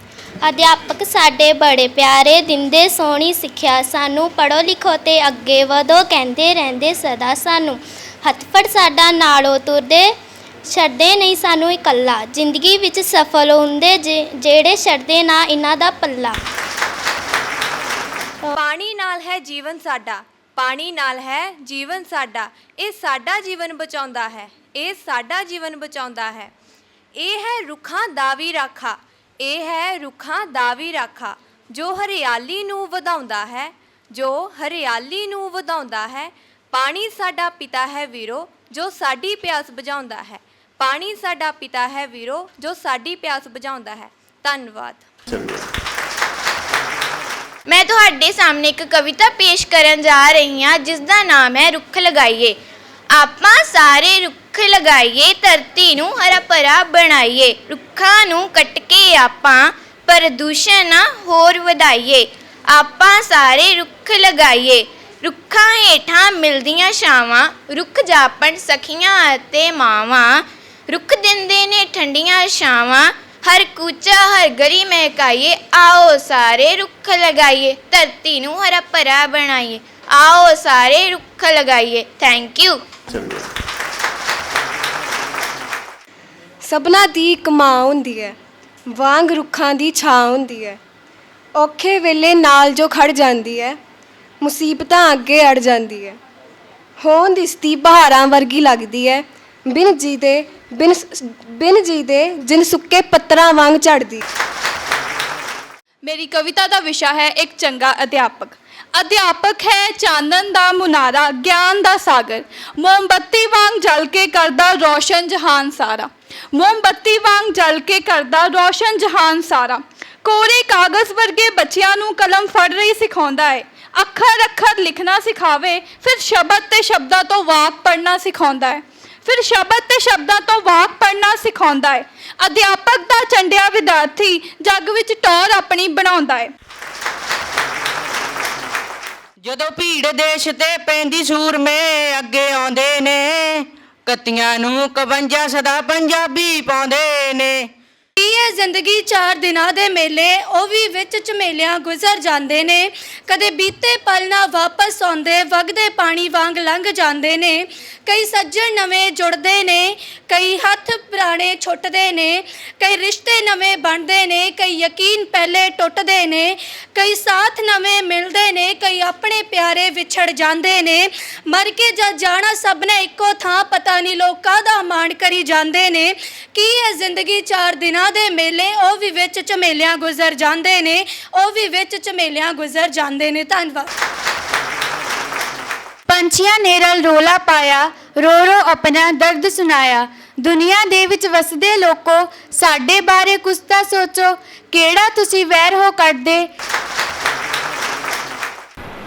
C: ਅਧਿਆਪਕ ਸਾਡੇ ਬੜੇ ਪਿਆਰੇ, ਦਿੰਦੇ ਸੋਹਣੀ ਸਿੱਖਿਆ ਸਾਨੂੰ ਪੜੋ ਲਿਖੋ ਤੇ ਅੱਗੇ ਵਧੋ, ਕਹਿੰਦੇ ਰਹਿੰਦੇ ਸਦਾ ਸਾਨੂੰ। ਹੱਥ ਫੜ ਸਾਡਾ, ਨਾਲੋਂ ਤੁਰਦੇ ਛੱਡਦੇ ਨਹੀਂ ਸਾਨੂੰ ਇਕੱਲਾ। ਜ਼ਿੰਦਗੀ ਵਿੱਚ ਸਫਲ ਹੁੰਦੇ ਜੇ- ਜਿਹੜੇ ਛੱਡਦੇ ਨਾ ਇਹਨਾਂ ਦਾ ਪੱਲਾ।
N: ਪਾਣੀ ਨਾਲ ਹੈ ਜੀਵਨ ਸਾਡਾ, ਪਾਣੀ ਨਾਲ ਹੈ ਜੀਵਨ ਸਾਡਾ। ਇਹ ਸਾਡਾ ਜੀਵਨ ਬਚਾਉਂਦਾ ਹੈ, ਇਹ ਸਾਡਾ ਜੀਵਨ ਬਚਾਉਂਦਾ ਹੈ। ਇਹ ਹੈ ਰੁੱਖਾਂ ਦਾ ਵੀ ਰਾਖਾ, ਇਹ ਹੈ ਰੁੱਖਾਂ ਦਾ ਵੀ ਰਾਖਾ। ਜੋ ਹਰਿਆਲੀ ਨੂੰ ਵਧਾਉਂਦਾ ਹੈ, ਜੋ ਹਰਿਆਲੀ ਨੂੰ ਵਧਾਉਂਦਾ ਹੈ, ਪਾਣੀ ਸਾਡਾ ਪਿਤਾ ਹੈ ਵੀਰੋ, ਜੋ ਸਾਡੀ ਪਿਆਸ ਬੁਝਾਉਂਦਾ ਹੈ। ਪਾਣੀ ਸਾਡਾ ਪਿਤਾ ਹੈ ਵੀਰੋ, ਜੋ ਸਾਡੀ ਪਿਆਸ ਬੁਝਾਉਂਦਾ ਹੈ। ਧੰਨਵਾਦ।
O: ਮੈਂ ਤੁਹਾਡੇ ਸਾਹਮਣੇ ਇੱਕ ਕਵਿਤਾ ਪੇਸ਼ ਕਰਨ ਜਾ ਰਹੀ ਹਾਂ, ਜਿਸ ਦਾ ਨਾਮ ਹੈ ਰੁੱਖ ਲਗਾਈਏ। ਆਪਾਂ ਸਾਰੇ ਰੁੱਖ ਲਗਾਈਏ, ਧਰਤੀ ਨੂੰ ਹਰਾ ਭਰਾ ਬਣਾਈਏ। ਰੁੱਖਾਂ ਨੂੰ ਕੱਟ ਕੇ ਆਪਾਂ ਪ੍ਰਦੂਸ਼ਣ ਨਾ ਹੋਰ ਵਧਾਈਏ। ਆਪਾਂ ਸਾਰੇ ਰੁੱਖ ਲਗਾਈਏ। ਰੁੱਖਾਂ ਹੇਠਾਂ ਮਿਲਦੀਆਂ ਛਾਵਾਂ, ਰੁੱਖ ਜਾਪਣ ਸਖੀਆਂ ਅਤੇ ਮਾਵਾਂ ਰੁੱਖ ਦਿੰਦੇ ਨੇ ਠੰਡੀਆਂ ਛਾਵਾਂ। ਹਰ ਕੂਚਾ ਹਰ ਗਰੀ ਮਹਿਕਾਈਏ ਆਓ ਸਾਰੇ ਰੁੱਖ ਲਗਾਈਏ ਧਰਤੀ ਨੂੰ ਹਰਾ ਭਰਾ ਬਣਾਈਏ। ਆਓ ਸਾਰੇ ਰੁੱਖ ਲਗਾਈਏ। ਥੈਂਕ ਯੂ
P: ਸਭਨਾ ਦੀ ਇੱਕ ਮਾਂ ਹੁੰਦੀ ਹੈ। ਵਾਂਗ ਰੁੱਖਾਂ ਦੀ ਛਾਂ ਹੁੰਦੀ ਹੈ। ਔਖੇ ਵੇਲੇ ਨਾਲ ਜੋ ਖੜ ਜਾਂਦੀ ਹੈ ਮੁਸੀਬਤਾਂ ਅੱਗੇ ਅੜ ਜਾਂਦੀ ਹੈ। ਹੋਂਦ ਦਿਸਦੀ ਬਹਾਰਾਂ ਵਰਗੀ ਲੱਗਦੀ ਹੈ। ਬਿਨ ਜੀ ਦੇ ਬਿਨ ਬਿਨ ਜੀ ਦੇ ਜਿਨ ਸੁੱਕੇ ਪੱਤਰਾਂ ਵਾਂਗ ਝੜਦੀ।
Q: ਮੇਰੀ ਕਵਿਤਾ ਦਾ ਵਿਸ਼ਾ ਹੈ ਇੱਕ ਚੰਗਾ ਅਧਿਆਪਕ। ਅਧਿਆਪਕ ਹੈ ਚਾਨਣ ਦਾ ਮੁਨਾਰਾ, ਗਿਆਨ ਦਾ ਸਾਗਰ। ਮੋਮਬੱਤੀ ਵਾਂਗ ਜਲ ਕੇ ਕਰਦਾ ਰੋਸ਼ਨ ਜਹਾਨ ਸਾਰਾ। ਮੋਮਬੱਤੀ ਵਾਂਗ ਜਲ ਕੇ ਕਰਦਾ ਰੋਸ਼ਨ ਜਹਾਨ ਸਾਰਾ। ਕੋਰੇ ਕਾਗਜ਼ ਵਰਗੇ ਬੱਚਿਆਂ ਨੂੰ ਕਲਮ ਫੜ ਰਹੀ ਸਿਖਾਉਂਦਾ ਹੈ ਅੱਖਰ ਅੱਖਰ ਲਿਖਣਾ ਸਿਖਾਵੇ, ਫਿਰ ਸ਼ਬਦ ਤੇ ਸ਼ਬਦਾਂ ਤੋਂ ਵਾਕ ਪੜ੍ਹਨਾ ਸਿਖਾਉਂਦਾ ਹੈ ਫਿਰ ਸ਼ਬਦ ਤੇ ਸ਼ਬਦਾਂ ਤੋਂ ਵਾਕ ਪੜ੍ਹਨਾ ਸਿਖਾਉਂਦਾ ਹੈ। ਅਧਿਆਪਕ ਦਾ ਚੰਡਿਆ ਵਿਦਿਆਰਥੀ ਜੱਗ ਵਿੱਚ ਟੌਰ ਆਪਣੀ ਬਣਾਉਂਦਾ ਹੈ।
R: ਜਦੋਂ ਭੀੜ ਦੇਸ਼ ਤੇ ਪੈਂਦੀ ਸੂਰਮੇ ਅੱਗੇ ਆਉਂਦੇ ਨੇ, ਕੱਤੀਆਂ ਨੂੰ 51 ਸਦਾ ਪੰਜਾਬੀ ਪਾਉਂਦੇ ਨੇ।
P: ਕੀ ਇਹ ਜ਼ਿੰਦਗੀ ਚਾਰ ਦਿਨਾਂ ਦੇ ਮੇਲੇ, ਉਹ ਵੀ ਵਿੱਚ ਝਮੇਲਿਆਂ ਗੁਜ਼ਰ ਜਾਂਦੇ ਨੇ। ਕਦੇ ਬੀਤੇ ਪਲ ਨਾ ਵਾਪਸ ਆਉਂਦੇ, ਵਗਦੇ ਪਾਣੀ ਵਾਂਗ ਲੰਘ ਜਾਂਦੇ ਨੇ। ਕਈ ਸੱਜਣ ਨਵੇਂ ਜੁੜਦੇ ਨੇ, ਕਈ ਹੱਥ ਪੁਰਾਣੇ ਛੁੱਟਦੇ ਨੇ, ਕਈ ਰਿਸ਼ਤੇ ਨਵੇਂ ਬਣਦੇ ਨੇ, ਕਈ ਯਕੀਨ ਪਹਿਲੇ ਟੁੱਟਦੇ ਨੇ, ਕਈ ਸਾਥ ਨਵੇਂ ਮਿਲਦੇ ਨੇ, ਕਈ ਆਪਣੇ ਪਿਆਰੇ ਵਿਛੜ ਜਾਂਦੇ ਨੇ। ਮਰ ਕੇ ਜਾਂ ਜਾਣਾ ਸਭ ਨੇ ਇੱਕੋ ਥਾਂ, ਪਤਾ ਨਹੀਂ ਲੋਕ ਕਾਹਦਾ ਮਾਣ ਕਰੀ ਜਾਂਦੇ ਨੇ। ਕੀ ਇਹ ਜ਼ਿੰਦਗੀ ਚਾਰ ਦਿਨਾਂ ਦੇ ਮੇਲੇ, ਉਹ ਵੀ ਵਿੱਚ ਝਮੇਲਿਆਂ ਗੁਜ਼ਰ ਜਾਂਦੇ ਨੇ। ਉਹ ਵੀ ਵਿੱਚ ਝਮੇਲਿਆਂ ਗੁਜ਼ਰ ਜਾਂਦੇ ਨੇ। ਧੰਨਵਾਦ।
M: ਪੰਛੀਆਂ ਨੇ ਰਲ ਰੋਲਾ ਪਾਇਆ, ਰੋ ਰੋ ਆਪਣਾ ਦਰਦ ਸੁਣਾਇਆ। ਦੁਨੀਆ ਦੇ ਵਿੱਚ ਵਸਦੇ ਲੋਕੋ, ਸਾਡੇ ਬਾਰੇ ਕੁਛ ਤਾਂ ਸੋਚੋ, ਕਿਹੜਾ ਤੁਸੀਂ ਵੈਰ ਹੋ ਕੱਢਦੇ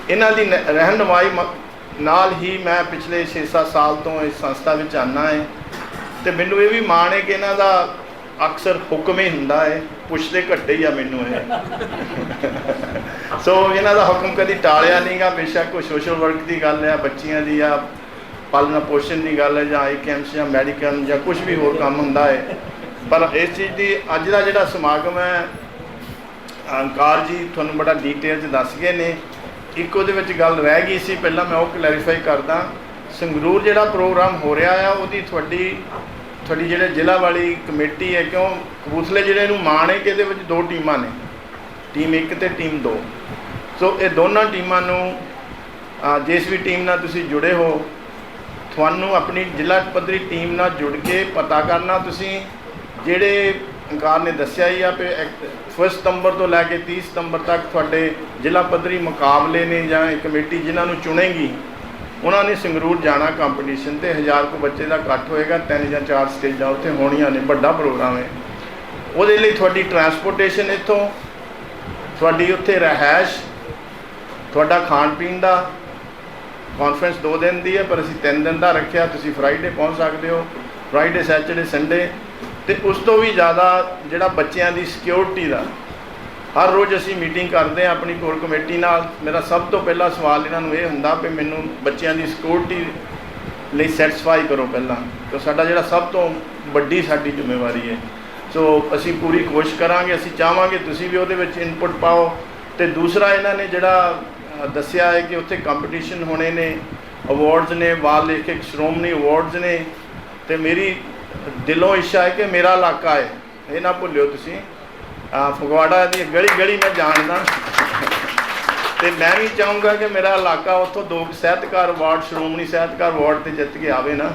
S: ਇਹਨਾਂ ਦੀ ਨ- ਰਹਿਨੁਮਾਈ ਮ- ਨਾਲ ਹੀ ਮੈਂ ਪਿਛਲੇ 6-7 ਸਾਲ ਤੋਂ ਇਸ ਸੰਸਥਾ ਵਿੱਚ ਆਨਾ ਹੈ ਤੇ ਮੈਨੂੰ ਇਹ ਵੀ ਮਾਣ ਹੈ ਕਿ ਇਹਨਾਂ ਦਾ ਅਕਸਰ ਹੁਕਮ ਹੀ ਹੁੰਦਾ ਹੈ ਪੁੱਛਦੇ ਘੱਟੇ ਹੀ ਆ ਮੈਨੂੰ ਇਹ। ਸੋ ਇਹਨਾਂ ਦਾ ਹੁਕਮ ਕਦੀ ਟਾਲਿਆ ਨਹੀਂਗਾ ਬੇਸ਼ੱਕ ਕੋਈ ਸੋਸ਼ਲ ਵਰਕ ਦੀ ਗੱਲ ਹੈ ਬੱਚੀਆਂ ਦੀ ਆ, ਪਾਲਣਾ ਪੋਸ਼ਣ ਦੀ ਗੱਲ ਹੈ ਜਾਂ ਆਈ ਕੈਂਪਸ ਜਾਂ ਮੈਡੀਕਲ ਜਾਂ ਕੁਝ ਵੀ ਹੋਰ ਕੰਮ ਹੁੰਦਾ ਹੈ ਪਰ ਇਸ ਚੀਜ਼ ਦੀ ਅੱਜ ਦਾ ਜਿਹੜਾ ਸਮਾਗਮ ਹੈ ਅੰਕਾਰ ਜੀ ਤੁਹਾਨੂੰ ਬੜਾ ਡਿਟੇਲ ਚ ਦੱਸ ਗਏ ਨੇ। ਇੱਕ ਉਹਦੇ ਵਿੱਚ ਗੱਲ ਰਹਿ ਗਈ ਸੀ, ਪਹਿਲਾਂ ਮੈਂ ਉਹ ਕਲੈਰੀਫਾਈ ਕਰਦਾ। ਸੰਗਰੂਰ ਜਿਹੜਾ ਪ੍ਰੋਗਰਾਮ ਹੋ ਰਿਹਾ ਆ, ਉਹਦੀ ਤੁਹਾਡੀ ਤੁਹਾਡੀ ਜਿਹੜੇ ਜ਼ਿਲ੍ਹਾ ਵਾਲੀ ਕਮੇਟੀ ਹੈ, ਕਿਉਂ ਕਬੂਸਲੇ ਜ਼ਿਲ੍ਹੇ ਨੂੰ ਮਾਣ ਹੈ ਕਿ ਇਹਦੇ ਵਿੱਚ ਦੋ ਟੀਮਾਂ ਨੇ? ਟੀਮ 1 ਤੇ ਟੀਮ 2 ਸੋ ਇਹ ਦੋਨਾਂ ਟੀਮਾਂ ਨੂੰ ਜਿਸ ਵੀ ਟੀਮ ਨਾਲ ਤੁਸੀਂ ਜੁੜੇ ਹੋ, ਤੁਹਾਨੂੰ ਆਪਣੀ ਜ਼ਿਲ੍ਹਾ ਪੱਧਰੀ ਟੀਮ ਨਾਲ ਜੁੜ ਕੇ ਪਤਾ ਕਰਨਾ, ਤੁਸੀਂ ਜਿਹੜੇ ਅੰਕਾਰ ਨੇ ਦੱਸਿਆ ਹੀ ਆ ਕਿ 1 ਸਤੰਬਰ ਤੋਂ ਲੈ ਕੇ 30 ਸਤੰਬਰ ਤੱਕ ਤੁਹਾਡੇ ਜ਼ਿਲ੍ਹਾ ਪੱਧਰੀ ਮੁਕਾਬਲੇ ਨੇ ਜਾਂ ਇਹ ਕਮੇਟੀ ਜਿਨ੍ਹਾਂ ਨੂੰ ਚੁਣੇਗੀ ਉਹਨਾਂ ਨੇ ਸੰਗਰੂਰ ਜਾਣਾ ਕੰਪੀਟੀਸ਼ਨ ਤੇ ਹਜ਼ਾਰ ਕੋ ਬੱਚੇ ਦਾ ਇਕੱਠ ਹੋਏਗਾ, ਤਿੰਨ ਜਾਂ ਚਾਰ ਸਟੇਜਾਂ ਉੱਥੇ ਹੋਣੀਆਂ ਨੇ ਵੱਡਾ ਪ੍ਰੋਗਰਾਮ ਹੈ। ਉਹਦੇ ਲਈ ਤੁਹਾਡੀ ਟਰਾਂਸਪੋਰਟੇਸ਼ਨ ਇੱਥੋਂ, ਤੁਹਾਡੀ ਉੱਥੇ ਰਹਿائش ਤੁਹਾਡਾ ਖਾਣ ਪੀਣ ਦਾ ਕਾਨਫਰੰਸ ਦੋ ਦਿਨ ਦੀ ਹੈ, ਪਰ ਅਸੀਂ ਤਿੰਨ ਦਿਨ ਦਾ ਰੱਖਿਆ, ਤੁਸੀਂ ਫਰਾਈਡੇ ਪਹੁੰਚ ਸਕਦੇ ਹੋ ਫਰਾਈਡੇ ਸੈਚਰਡੇ ਸੰਡੇ ਤੇ ਉਸ ਤੋਂ ਵੀ ਜ਼ਿਆਦਾ ਜਿਹੜਾ ਬੱਚਿਆਂ ਦੀ ਸਿਕਿਉਰਿਟੀ ਦਾ ਹਰ ਰੋਜ਼ ਅਸੀਂ ਮੀਟਿੰਗ ਕਰਦੇ ਹਾਂ ਆਪਣੀ ਕੋਰ ਕਮੇਟੀ ਨਾਲ। ਮੇਰਾ ਸਭ ਤੋਂ ਪਹਿਲਾ ਸਵਾਲ ਇਹਨਾਂ ਨੂੰ ਇਹ ਹੁੰਦਾ ਵੀ ਮੈਨੂੰ ਬੱਚਿਆਂ ਦੀ ਸਿਕਿਉਰਿਟੀ ਲਈ ਸੈਟੀਸਫਾਈ ਕਰੋ ਪਹਿਲਾਂ। ਤੇ ਸਾਡਾ ਜਿਹੜਾ ਸਭ ਤੋਂ ਵੱਡੀ ਸਾਡੀ ਜ਼ਿੰਮੇਵਾਰੀ ਹੈ। ਸੋ ਅਸੀਂ ਪੂਰੀ ਕੋਸ਼ਿਸ਼ ਕਰਾਂਗੇ, ਅਸੀਂ ਚਾਹਾਂਗੇ ਤੁਸੀਂ ਵੀ ਉਹਦੇ ਵਿੱਚ ਇਨਪੁਟ ਪਾਓ। ਤੇ ਦੂਸਰਾ ਇਹਨਾਂ ਨੇ ਜਿਹੜਾ ਦੱਸਿਆ ਹੈ ਕਿ ਉੱਥੇ ਕੰਪੀਟੀਸ਼ਨ ਹੋਣੇ ਨੇ ਅਵਾਰਡਸ ਨੇ ਬਾਲ ਲੇਖਕ ਸ਼੍ਰੋਮਣੀ ਅਵਾਰਡਸ ਨੇ। ਤੇ ਮੇਰੀ ਦਿਲੋਂ ਇੱਛਾ ਹੈ ਕਿ ਮੇਰਾ ਇਲਾਕਾ ਹੈ। ਇਹ ਨਾ ਭੁੱਲਿਓ ਤੁਸੀਂ। ਫਗਵਾੜਾ ਦੀ ਗਲੀ ਗਲੀ ਮੈਂ ਜਾਣਦਾ। ਤੇ ਮੈਂ ਵੀ ਚਾਹੂੰਗਾ ਕਿ ਮੇਰਾ ਇਲਾਕਾ ਉੱਥੋਂ ਦੋ ਕੁ ਸਾਹਿਤਕਾਰ ਅਵਾਰਡ ਸ਼੍ਰੋਮਣੀ ਸਾਹਿਤਕਾਰ ਵਾਰਡ ਤੇ ਜਿੱਤ ਕੇ ਆਵੇ ਨਾ।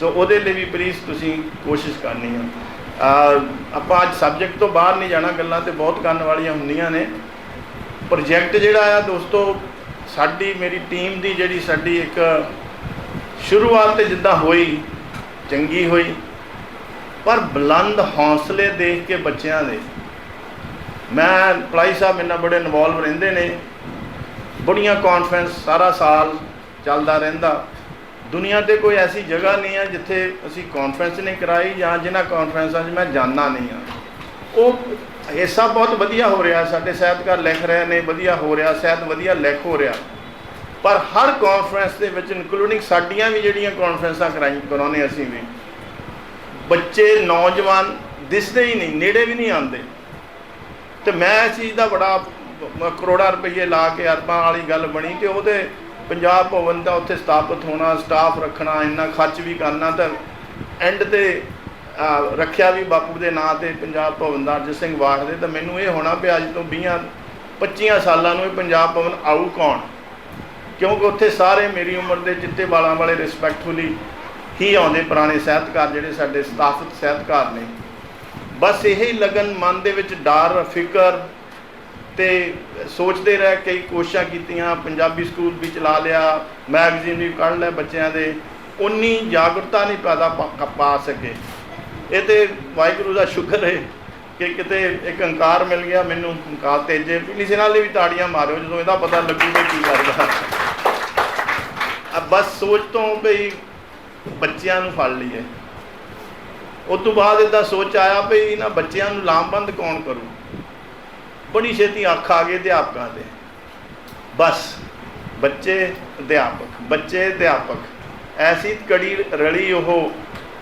S: ਸੋ ਉਹਦੇ ਲਈ ਵੀ ਪਲੀਜ਼ ਤੁਸੀਂ ਕੋਸ਼ਿਸ਼ ਕਰਨੀ ਆ। ਆਪਾਂ ਅੱਜ ਸਬਜੈਕਟ ਤੋਂ ਬਾਹਰ ਨਹੀਂ ਜਾਣਾ, ਗੱਲਾਂ ਤੇ ਬਹੁਤ ਕਰਨ ਵਾਲੀਆਂ ਹੁੰਦੀਆਂ ਨੇ। ਪ੍ਰੋਜੈਕਟ ਜਿਹੜਾ ਆ ਦੋਸਤੋ, ਸਾਡੀ ਮੇਰੀ ਟੀਮ ਦੀ ਜਿਹੜੀ ਸਾਡੀ ਇੱਕ ਸ਼ੁਰੂਆਤ ਤੇ ਜਿੱਦਾਂ ਹੋਈ, ਚੰਗੀ ਹੋਈ। ਪਰ ਬੁਲੰਦ ਹੌਸਲੇ ਦੇਖ ਕੇ ਬੱਚਿਆਂ ਦੇ ਮੈਂ ਪਲਾਈ ਸਾਹਿਬ ਮੇਰੇ ਨਾਲ ਬੜੇ ਇਨਵੋਲਵ ਰਹਿੰਦੇ ਨੇ। ਬੜੀਆਂ ਕਾਨਫਰੰਸ ਸਾਰਾ ਸਾਲ ਚੱਲਦਾ ਰਹਿੰਦਾ। ਦੁਨੀਆ ਤੇ ਕੋਈ ਐਸੀ ਜਗ੍ਹਾ ਨਹੀਂ ਹੈ ਜਿੱਥੇ ਅਸੀਂ ਕਾਨਫਰੰਸ ਨਹੀਂ ਕਰਾਈ ਜਾਂ ਜਿਨ੍ਹਾਂ ਕਾਨਫਰੰਸਾਂ 'ਚ ਮੈਂ ਜਾਣਾ ਨਹੀਂ ਆ ਉਹ ਹਿੱਸਾ ਬਹੁਤ ਵਧੀਆ ਹੋ ਰਿਹਾ, ਸਾਡੇ ਸਾਹਿਤਕਾਰ ਲਿਖ ਰਹੇ ਨੇ, ਵਧੀਆ ਹੋ ਰਿਹਾ ਸਾਹਿਤ ਵਧੀਆ ਲਿਖ ਹੋ ਰਿਹਾ। ਪਰ ਹਰ ਕਾਨਫਰੰਸ ਦੇ ਵਿੱਚ ਇਨਕਲੂਡਿੰਗ ਸਾਡੀਆਂ ਵੀ ਜਿਹੜੀਆਂ ਕਾਨਫਰੰਸਾਂ ਕਰਾਈ ਕਰਾਉਨੇ ਅਸੀਂ ਵੀ। ਬੱਚੇ, ਨੌਜਵਾਨ ਦਿਸਦੇ ਹੀ ਨਹੀਂ, ਨੇੜੇ ਵੀ ਨਹੀਂ ਆਉਂਦੇ। ਤੇ ਮੈਂ ਇਸ ਚੀਜ਼ ਦਾ ਬੜਾ ਮ- ਕਰੋੜਾਂ ਰੁਪਏ ਲਾ ਕੇ ਅਰਬਾਂ ਵਾਲੀ ਗੱਲ ਬਣੀ ਕਿ ਉਹਦੇ ਪੰਜਾਬ ਭਵਨ ਦਾ ਉੱਥੇ ਸਥਾਪਿਤ ਹੋਣਾ ਸਟਾਫ ਰੱਖਣਾ, ਇੰਨਾ ਖਰਚ ਵੀ ਕਰਨਾ ਤਾਂ ਐਂਡ ਤੇ ਰੱਖਿਆ ਵੀ ਬਾਪੂ ਦੇ ਨਾਂ ਤੇ ਪੰਜਾਬ ਭਵਨ ਦਾ ਅਰਜਨ ਸਿੰਘ ਵਾੜ ਦੇ ਤਾਂ ਮੈਨੂੰ ਇਹ ਹੋਣਾ ਵੀ ਅੱਜ ਤੋਂ 20 25 ਸਾਲਾਂ ਨੂੰ ਇਹ ਪੰਜਾਬ ਭਵਨ ਆਊ ਕੌਣ? ਕਿਉਂਕਿ ਉੱਥੇ ਸਾਰੇ ਮੇਰੀ ਉਮਰ ਦੇ ਚਿੱਟੇ ਵਾਲਾਂ ਵਾਲੇ ਰਿਸਪੈਕਟਫੁਲੀ ਹੀ ਆਉਂਦੇ ਪੁਰਾਣੇ ਸਾਹਿਤਕਾਰ ਜਿਹੜੇ ਸਾਡੇ ਸਥਾਪਿਤ ਸਾਹਿਤਕਾਰ ਨੇ। ਬਸ ਇਹੀ ਲਗਨ ਮਨ ਦੇ ਵਿੱਚ ਡਰ, ਫਿਕਰ ਤੇ ਸੋਚਦੇ ਰਹਿ ਕਈ ਕੋਸ਼ਿਸ਼ਾਂ ਕੀਤੀਆਂ, ਪੰਜਾਬੀ ਸਕੂਲ ਵੀ ਚਲਾ ਲਿਆ, ਮੈਗਜ਼ੀਨ ਵੀ ਕੱਢ ਲਿਆ ਬੱਚਿਆਂ ਦੇ ਉਨੀ ਜਾਗਰੂਕਤਾ ਨਹੀਂ ਪੈਦਾ ਪਾ- ਸਕੇ। ਇਹ ਤੇ ਵਾਹਿਗੁਰੂ ਦਾ ਸ਼ੁਕਰ ਹੈ ਕਿ ਕਿਤੇ ਇੱਕ ਅੰਕਾਰ ਮਿਲ ਗਿਆ ਮੈਨੂੰ ਅੰਕਾਰ ਤੇਜੇ ਪਿਛਲੇ ਨਾਲ ਵੀ ਤਾੜੀਆਂ ਮਾਰਿਓ, ਜਦੋਂ ਇਹਦਾ ਪਤਾ ਲੱਗੂਗਾ ਕੀ ਕਰਦਾ ਆ ਬਸ ਸੋਚ ਤੋਂ ਬਈ ਬੱਚਿਆਂ ਨੂੰ ਫੜ ਲਈਏ। ਉਸ ਤੋਂ ਬਾਅਦ ਇਦਾਂ ਸੋਚ ਆਇਆ ਵੀ ਇਹਨਾਂ ਬੱਚਿਆਂ ਨੂੰ ਲਾਮਬੰਦ ਕੌਣ ਕਰੂ? ਬੜੀ ਛੇਤੀ ਅੱਖ ਆ ਗਈ ਅਧਿਆਪਕਾਂ 'ਤੇ। ਬਸ, ਬੱਚੇ ਅਧਿਆਪਕ ਬੱਚੇ ਅਧਿਆਪਕ। ਐਸੀ ਕੜੀ ਰਲੀ ਉਹ,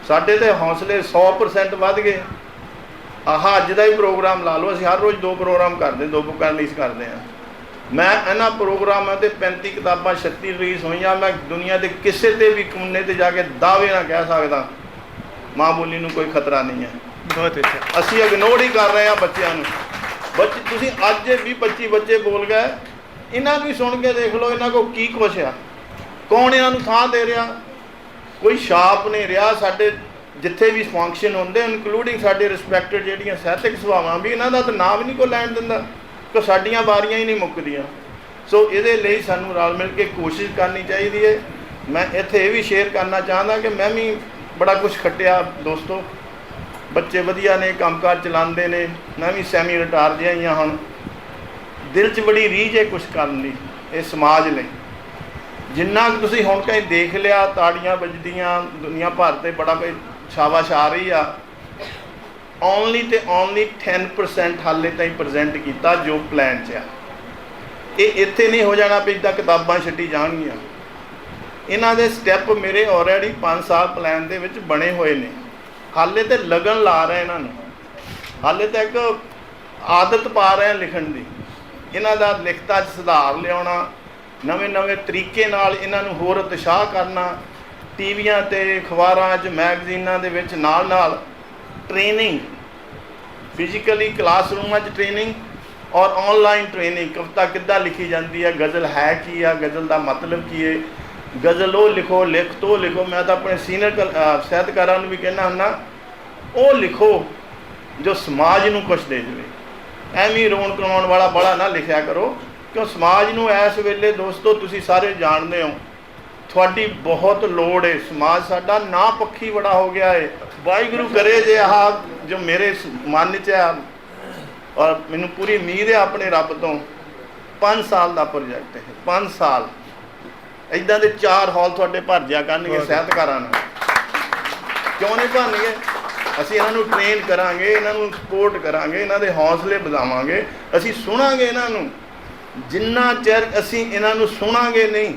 S: ਸਾਡੇ ਤੇ ਹੌਸਲੇ 100% ਵੱਧ ਗਏ। ਆਹ ਅੱਜ ਦਾ ਹੀ ਪ੍ਰੋਗਰਾਮ ਲਾ ਲਓ, ਅਸੀਂ ਹਰ ਰੋਜ਼ ਦੋ ਪ੍ਰੋਗਰਾਮ ਕਰਦੇ, ਦੋ ਬੁੱਕਾਂ ਰਿਲੀਜ਼ ਕਰਦੇ ਆ ਮੈਂ ਇਹਨਾਂ ਪ੍ਰੋਗਰਾਮਾਂ ਤੇ 35 ਕਿਤਾਬਾਂ 36 ਰਿਲੀਜ਼ ਹੋਈਆਂ, ਮੈਂ ਦੁਨੀਆ ਦੇ ਕਿਸੇ ਤੇ ਵੀ ਕੋਨੇ ਤੇ ਜਾ ਕੇ ਦਾਅਵੇ ਨਾਲ ਕਹਿ ਸਕਦਾ। ਮਾਂ ਬੋਲੀ ਨੂੰ ਕੋਈ ਖਤਰਾ ਨਹੀਂ ਹੈ।
T: ਬਹੁਤ ਅੱਛਾ।
S: ਅਸੀਂ ਇਗਨੋਰ ਹੀ ਕਰ ਰਹੇ ਹਾਂ ਬੱਚਿਆਂ ਨੂੰ। ਬੱਚੇ ਤੁਸੀਂ ਅੱਜ 20 25 ਬੱਚੇ ਬੋਲ ਗਏ। ਇਹਨਾਂ ਨੂੰ ਵੀ ਸੁਣ ਕੇ ਦੇਖ ਲਓ ਇਹਨਾਂ ਕੋ ਕੀ ਕੁਛ ਆ। ਕੌਣ ਇਹਨਾਂ ਨੂੰ ਥਾਂ ਦੇ ਰਿਹਾ? ਕੋਈ ਛਾਪ ਨਹੀਂ ਰਿਹਾ। ਸਾਡੇ ਜਿੱਥੇ ਵੀ ਫੰਕਸ਼ਨ ਹੁੰਦੇ ਇਨਕਲੂਡਿੰਗ ਸਾਡੇ ਰਿਸਪੈਕਟਡ ਜਿਹੜੀਆਂ ਸਾਹਿਤਕ ਸਭਾਵਾਂ ਵੀ ਇਹਨਾਂ ਦਾ ਤਾਂ ਨਾਮ ਵੀ ਨਹੀਂ ਕੋਈ ਲੈਣ ਦਿੰਦਾ। ਕਿ ਸਾਡੀਆਂ ਵਾਰੀਆਂ ਹੀ ਨਹੀਂ ਮੁੱਕਦੀਆਂ। ਸੋ ਇਹਦੇ ਲਈ ਸਾਨੂੰ ਰਲ ਮਿਲ ਕੇ ਕੋਸ਼ਿਸ਼ ਕਰਨੀ ਚਾਹੀਦੀ ਹੈ। ਮੈਂ ਇੱਥੇ ਇਹ ਵੀ ਸ਼ੇਅਰ ਕਰਨਾ ਚਾਹੁੰਦਾ ਕਿ ਮੈਂ ਵੀ ਬੜਾ ਕੁਝ ਖੱਟਿਆ ਦੋਸਤੋ। ਬੱਚੇ ਵਧੀਆ ਨੇ, ਕੰਮਕਾਰ ਚਲਾਉਂਦੇ ਨੇ, ਮੈਂ ਵੀ ਸੈਮੀ ਰਿਟਾਇਰ ਜਿਹਾ ਹੀ ਹਾਂ ਹੁਣ। ਦਿਲ 'ਚ ਬੜੀ ਰੀਝ ਹੈ ਕੁਝ ਕਰਨ ਦੀ, ਇਹ ਸਮਾਜ ਲਈ। ਜਿੰਨਾ ਕੁ ਤੁਸੀਂ ਹੁਣ ਕਹੀਂ ਦੇਖ ਲਿਆ, ਤਾੜੀਆਂ ਵੱਜਦੀਆਂ, ਦੁਨੀਆ ਭਰ ਤੇ ਬੜਾ ਕੋਈ ਸ਼ਾਬਾਸ਼ ਆ ਰਹੀ ਆ। ਓਨਲੀ ਤੇ ਓਨਲੀ 10% ਹਾਲੇ ਤਾਈਂ ਪ੍ਰੈਜ਼ੈਂਟ ਕੀਤਾ ਜੋ ਪਲਾਨ 'ਚ ਆ। ਇਹ ਇੱਥੇ ਨਹੀਂ ਹੋ ਜਾਣਾ ਵੀ ਇਦਾਂ ਕਿਤਾਬਾਂ ਛੱਡੀ ਜਾਣਗੀਆਂ। ਇਹਨਾਂ ਦੇ ਸਟੈਪ ਮੇਰੇ ਆਲਰੇਡੀ 5 ਸਾਲ ਪਲਾਨ ਦੇ ਵਿੱਚ ਬਣੇ ਹੋਏ ਨੇ। ਹਾਲੇ ਤੇ ਲਗਨ ਲਾ ਰਹੇ ਇਹਨਾਂ ਨੂੰ। ਹਾਲੇ ਤੱਕ ਆਦਤ ਪਾ ਰਹੇ ਲਿਖਣ ਦੀ। ਇਹਨਾਂ ਦਾ ਲਿਖਤਾ 'ਚ ਸੁਧਾਰ ਲਿਆਉਣਾ, ਨਵੇਂ ਨਵੇਂ ਤਰੀਕੇ ਨਾਲ ਇਹਨਾਂ ਨੂੰ ਹੋਰ ਉਤਸ਼ਾਹ ਕਰਨਾ, ਟੀਵੀਆਂ ਤੇ ਅਖਬਾਰਾਂ 'ਚ, ਮੈਗਜ਼ੀਨਾਂ ਦੇ ਵਿੱਚ ਨਾਲ ਨਾਲ ਟ੍ਰੇਨਿੰਗ ਫਿਜ਼ੀਕਲੀ ਕਲਾਸਰੂਮਾਂ 'ਚ ਟ੍ਰੇਨਿੰਗ ਔਰ ਆਨਲਾਈਨ ਟ੍ਰੇਨਿੰਗ ਕਵਿਤਾ ਕਿੱਦਾਂ ਲਿਖੀ ਜਾਂਦੀ ਹੈ ਗਜ਼ਲ ਹੈ ਕੀ ਆ, ਗਜ਼ਲ ਦਾ ਮਤਲਬ ਕੀ ਹੈ ਗਜ਼ਲ ਉਹ ਲਿਖੋ, ਲਿਖ ਤੋ ਲਿਖੋ, ਮੈਂ ਤਾਂ ਆਪਣੇ ਸੀਨੀਅਰ ਕਲ- ਅਹ ਸਾਹਿਤਕਾਰਾਂ ਨੂੰ ਵੀ ਕਹਿਣਾ ਹੁੰਦਾ, ਉਹ ਲਿਖੋ ਜੋ ਸਮਾਜ ਨੂੰ ਕੁਛ ਦੇ ਦੇਵੇ। ਐਵੇਂ ਰੋਣ ਕਰਾਉਣ ਵਾਲਾ ਬੜਾ ਨਾ ਲਿਖਿਆ ਕਰੋ, ਕਿਉਂ ਸਮਾਜ ਨੂੰ ਇਸ ਵੇਲੇ ਦੋਸਤੋ ਤੁਸੀਂ ਸਾਰੇ ਜਾਣਦੇ ਹੋ, ਤੁਹਾਡੀ ਬਹੁਤ ਲੋੜ ਹੈ ਸਮਾਜ ਸਾਡਾ ਨਾ ਪੱਖੀ ਬੜਾ ਹੋ ਗਿਆ ਹੈ ਵਾਹਿਗੁਰੂ ਕਰੇ ਜੇ ਆਹ ਜੋ ਮੇਰੇ ਮਨ 'ਚ ਆ, ਔਰ ਮੈਨੂੰ ਪੂਰੀ ਉਮੀਦ ਹੈ ਆਪਣੇ ਰੱਬ ਤੋਂ 5 ਸਾਲ ਦਾ ਪ੍ਰੋਜੈਕਟ ਹੈ 5 ਸਾਲ। ਇਦਾਂ ਦੇ ਚਾਰ ਹਾਲ ਤੁਹਾਡੇ ਭਰ ਜਿਆ ਕਰਨਗੇ ਸਾਹਿਤਕਾਰਾਂ ਨਾਲ ਕਿਉਂ ਨਹੀਂ ਭਰਨਗੇ? ਅਸੀਂ ਇਹਨਾਂ ਨੂੰ ਟ੍ਰੇਨ ਕਰਾਂਗੇ ਇਹਨਾਂ ਨੂੰ ਸਪੋਰਟ ਕਰਾਂਗੇ ਇਹਨਾਂ ਦੇ ਹੌਸਲੇ ਵਧਾਵਾਂਗੇ। ਅਸੀਂ ਸੁਣਾਂਗੇ ਇਹਨਾਂ ਨੂੰ। ਜਿੰਨਾ ਚਿਰ ਅਸੀਂ ਇਹਨਾਂ ਨੂੰ ਸੁਣਾਂਗੇ ਨਹੀਂ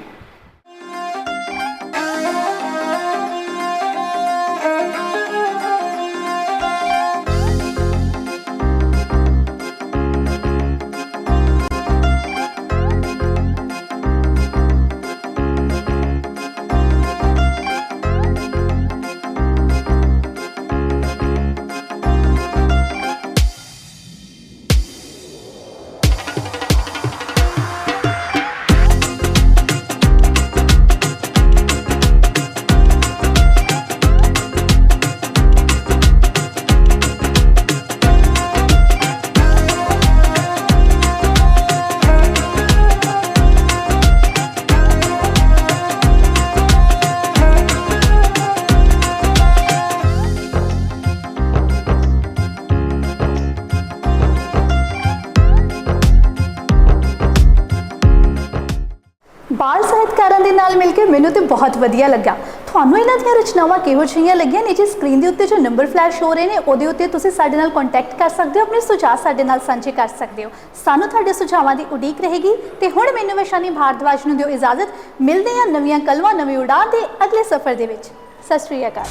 T: ਬਹੁਤ ਵਧੀਆ ਲੱਗਾ। ਤੁਹਾਨੂੰ ਇਹਨਾਂ ਦੀਆਂ ਰਚਨਾਵਾਂ ਕਿਹੋ ਜਿਹੀਆਂ ਲੱਗੀਆਂ ਨੀਚੇ ਸਕਰੀਨ ਦੇ ਉੱਤੇ ਜੋ ਨੰਬਰ ਫਲੈਸ਼ ਹੋ ਰਹੇ ਨੇ, ਉਹਦੇ ਉੱਤੇ ਤੁਸੀਂ ਸਾਡੇ ਨਾਲ ਕੰਟੈਕਟ ਕਰ ਸਕਦੇ ਹੋ, ਆਪਣੇ ਸੁਝਾਅ ਸਾਡੇ ਨਾਲ ਸਾਂਝੇ ਕਰ ਸਕਦੇ ਹੋ। ਸਾਨੂੰ ਤੁਹਾਡੇ ਸੁਝਾਵਾਂ ਦੀ ਉਡੀਕ ਰਹੇਗੀ ਤੇ ਹੁਣ ਮੈਨੂੰ ਵਿਸ਼ਾਨੀ ਭਾਰਦਵਾਜ ਨੂੰ ਦਿਓ ਇਜਾਜ਼ਤ। ਮਿਲਦੇ ਹਾਂ ਨਵੀਆਂ ਕਲਵਾਂ ਨਵੀਂ ਉਡਾਨ ਦੇ ਅਗਲੇ ਸਫ਼ਰ ਦੇ ਵਿੱਚ। ਸਤਿ ਸ਼੍ਰੀ ਅਕਾਲ।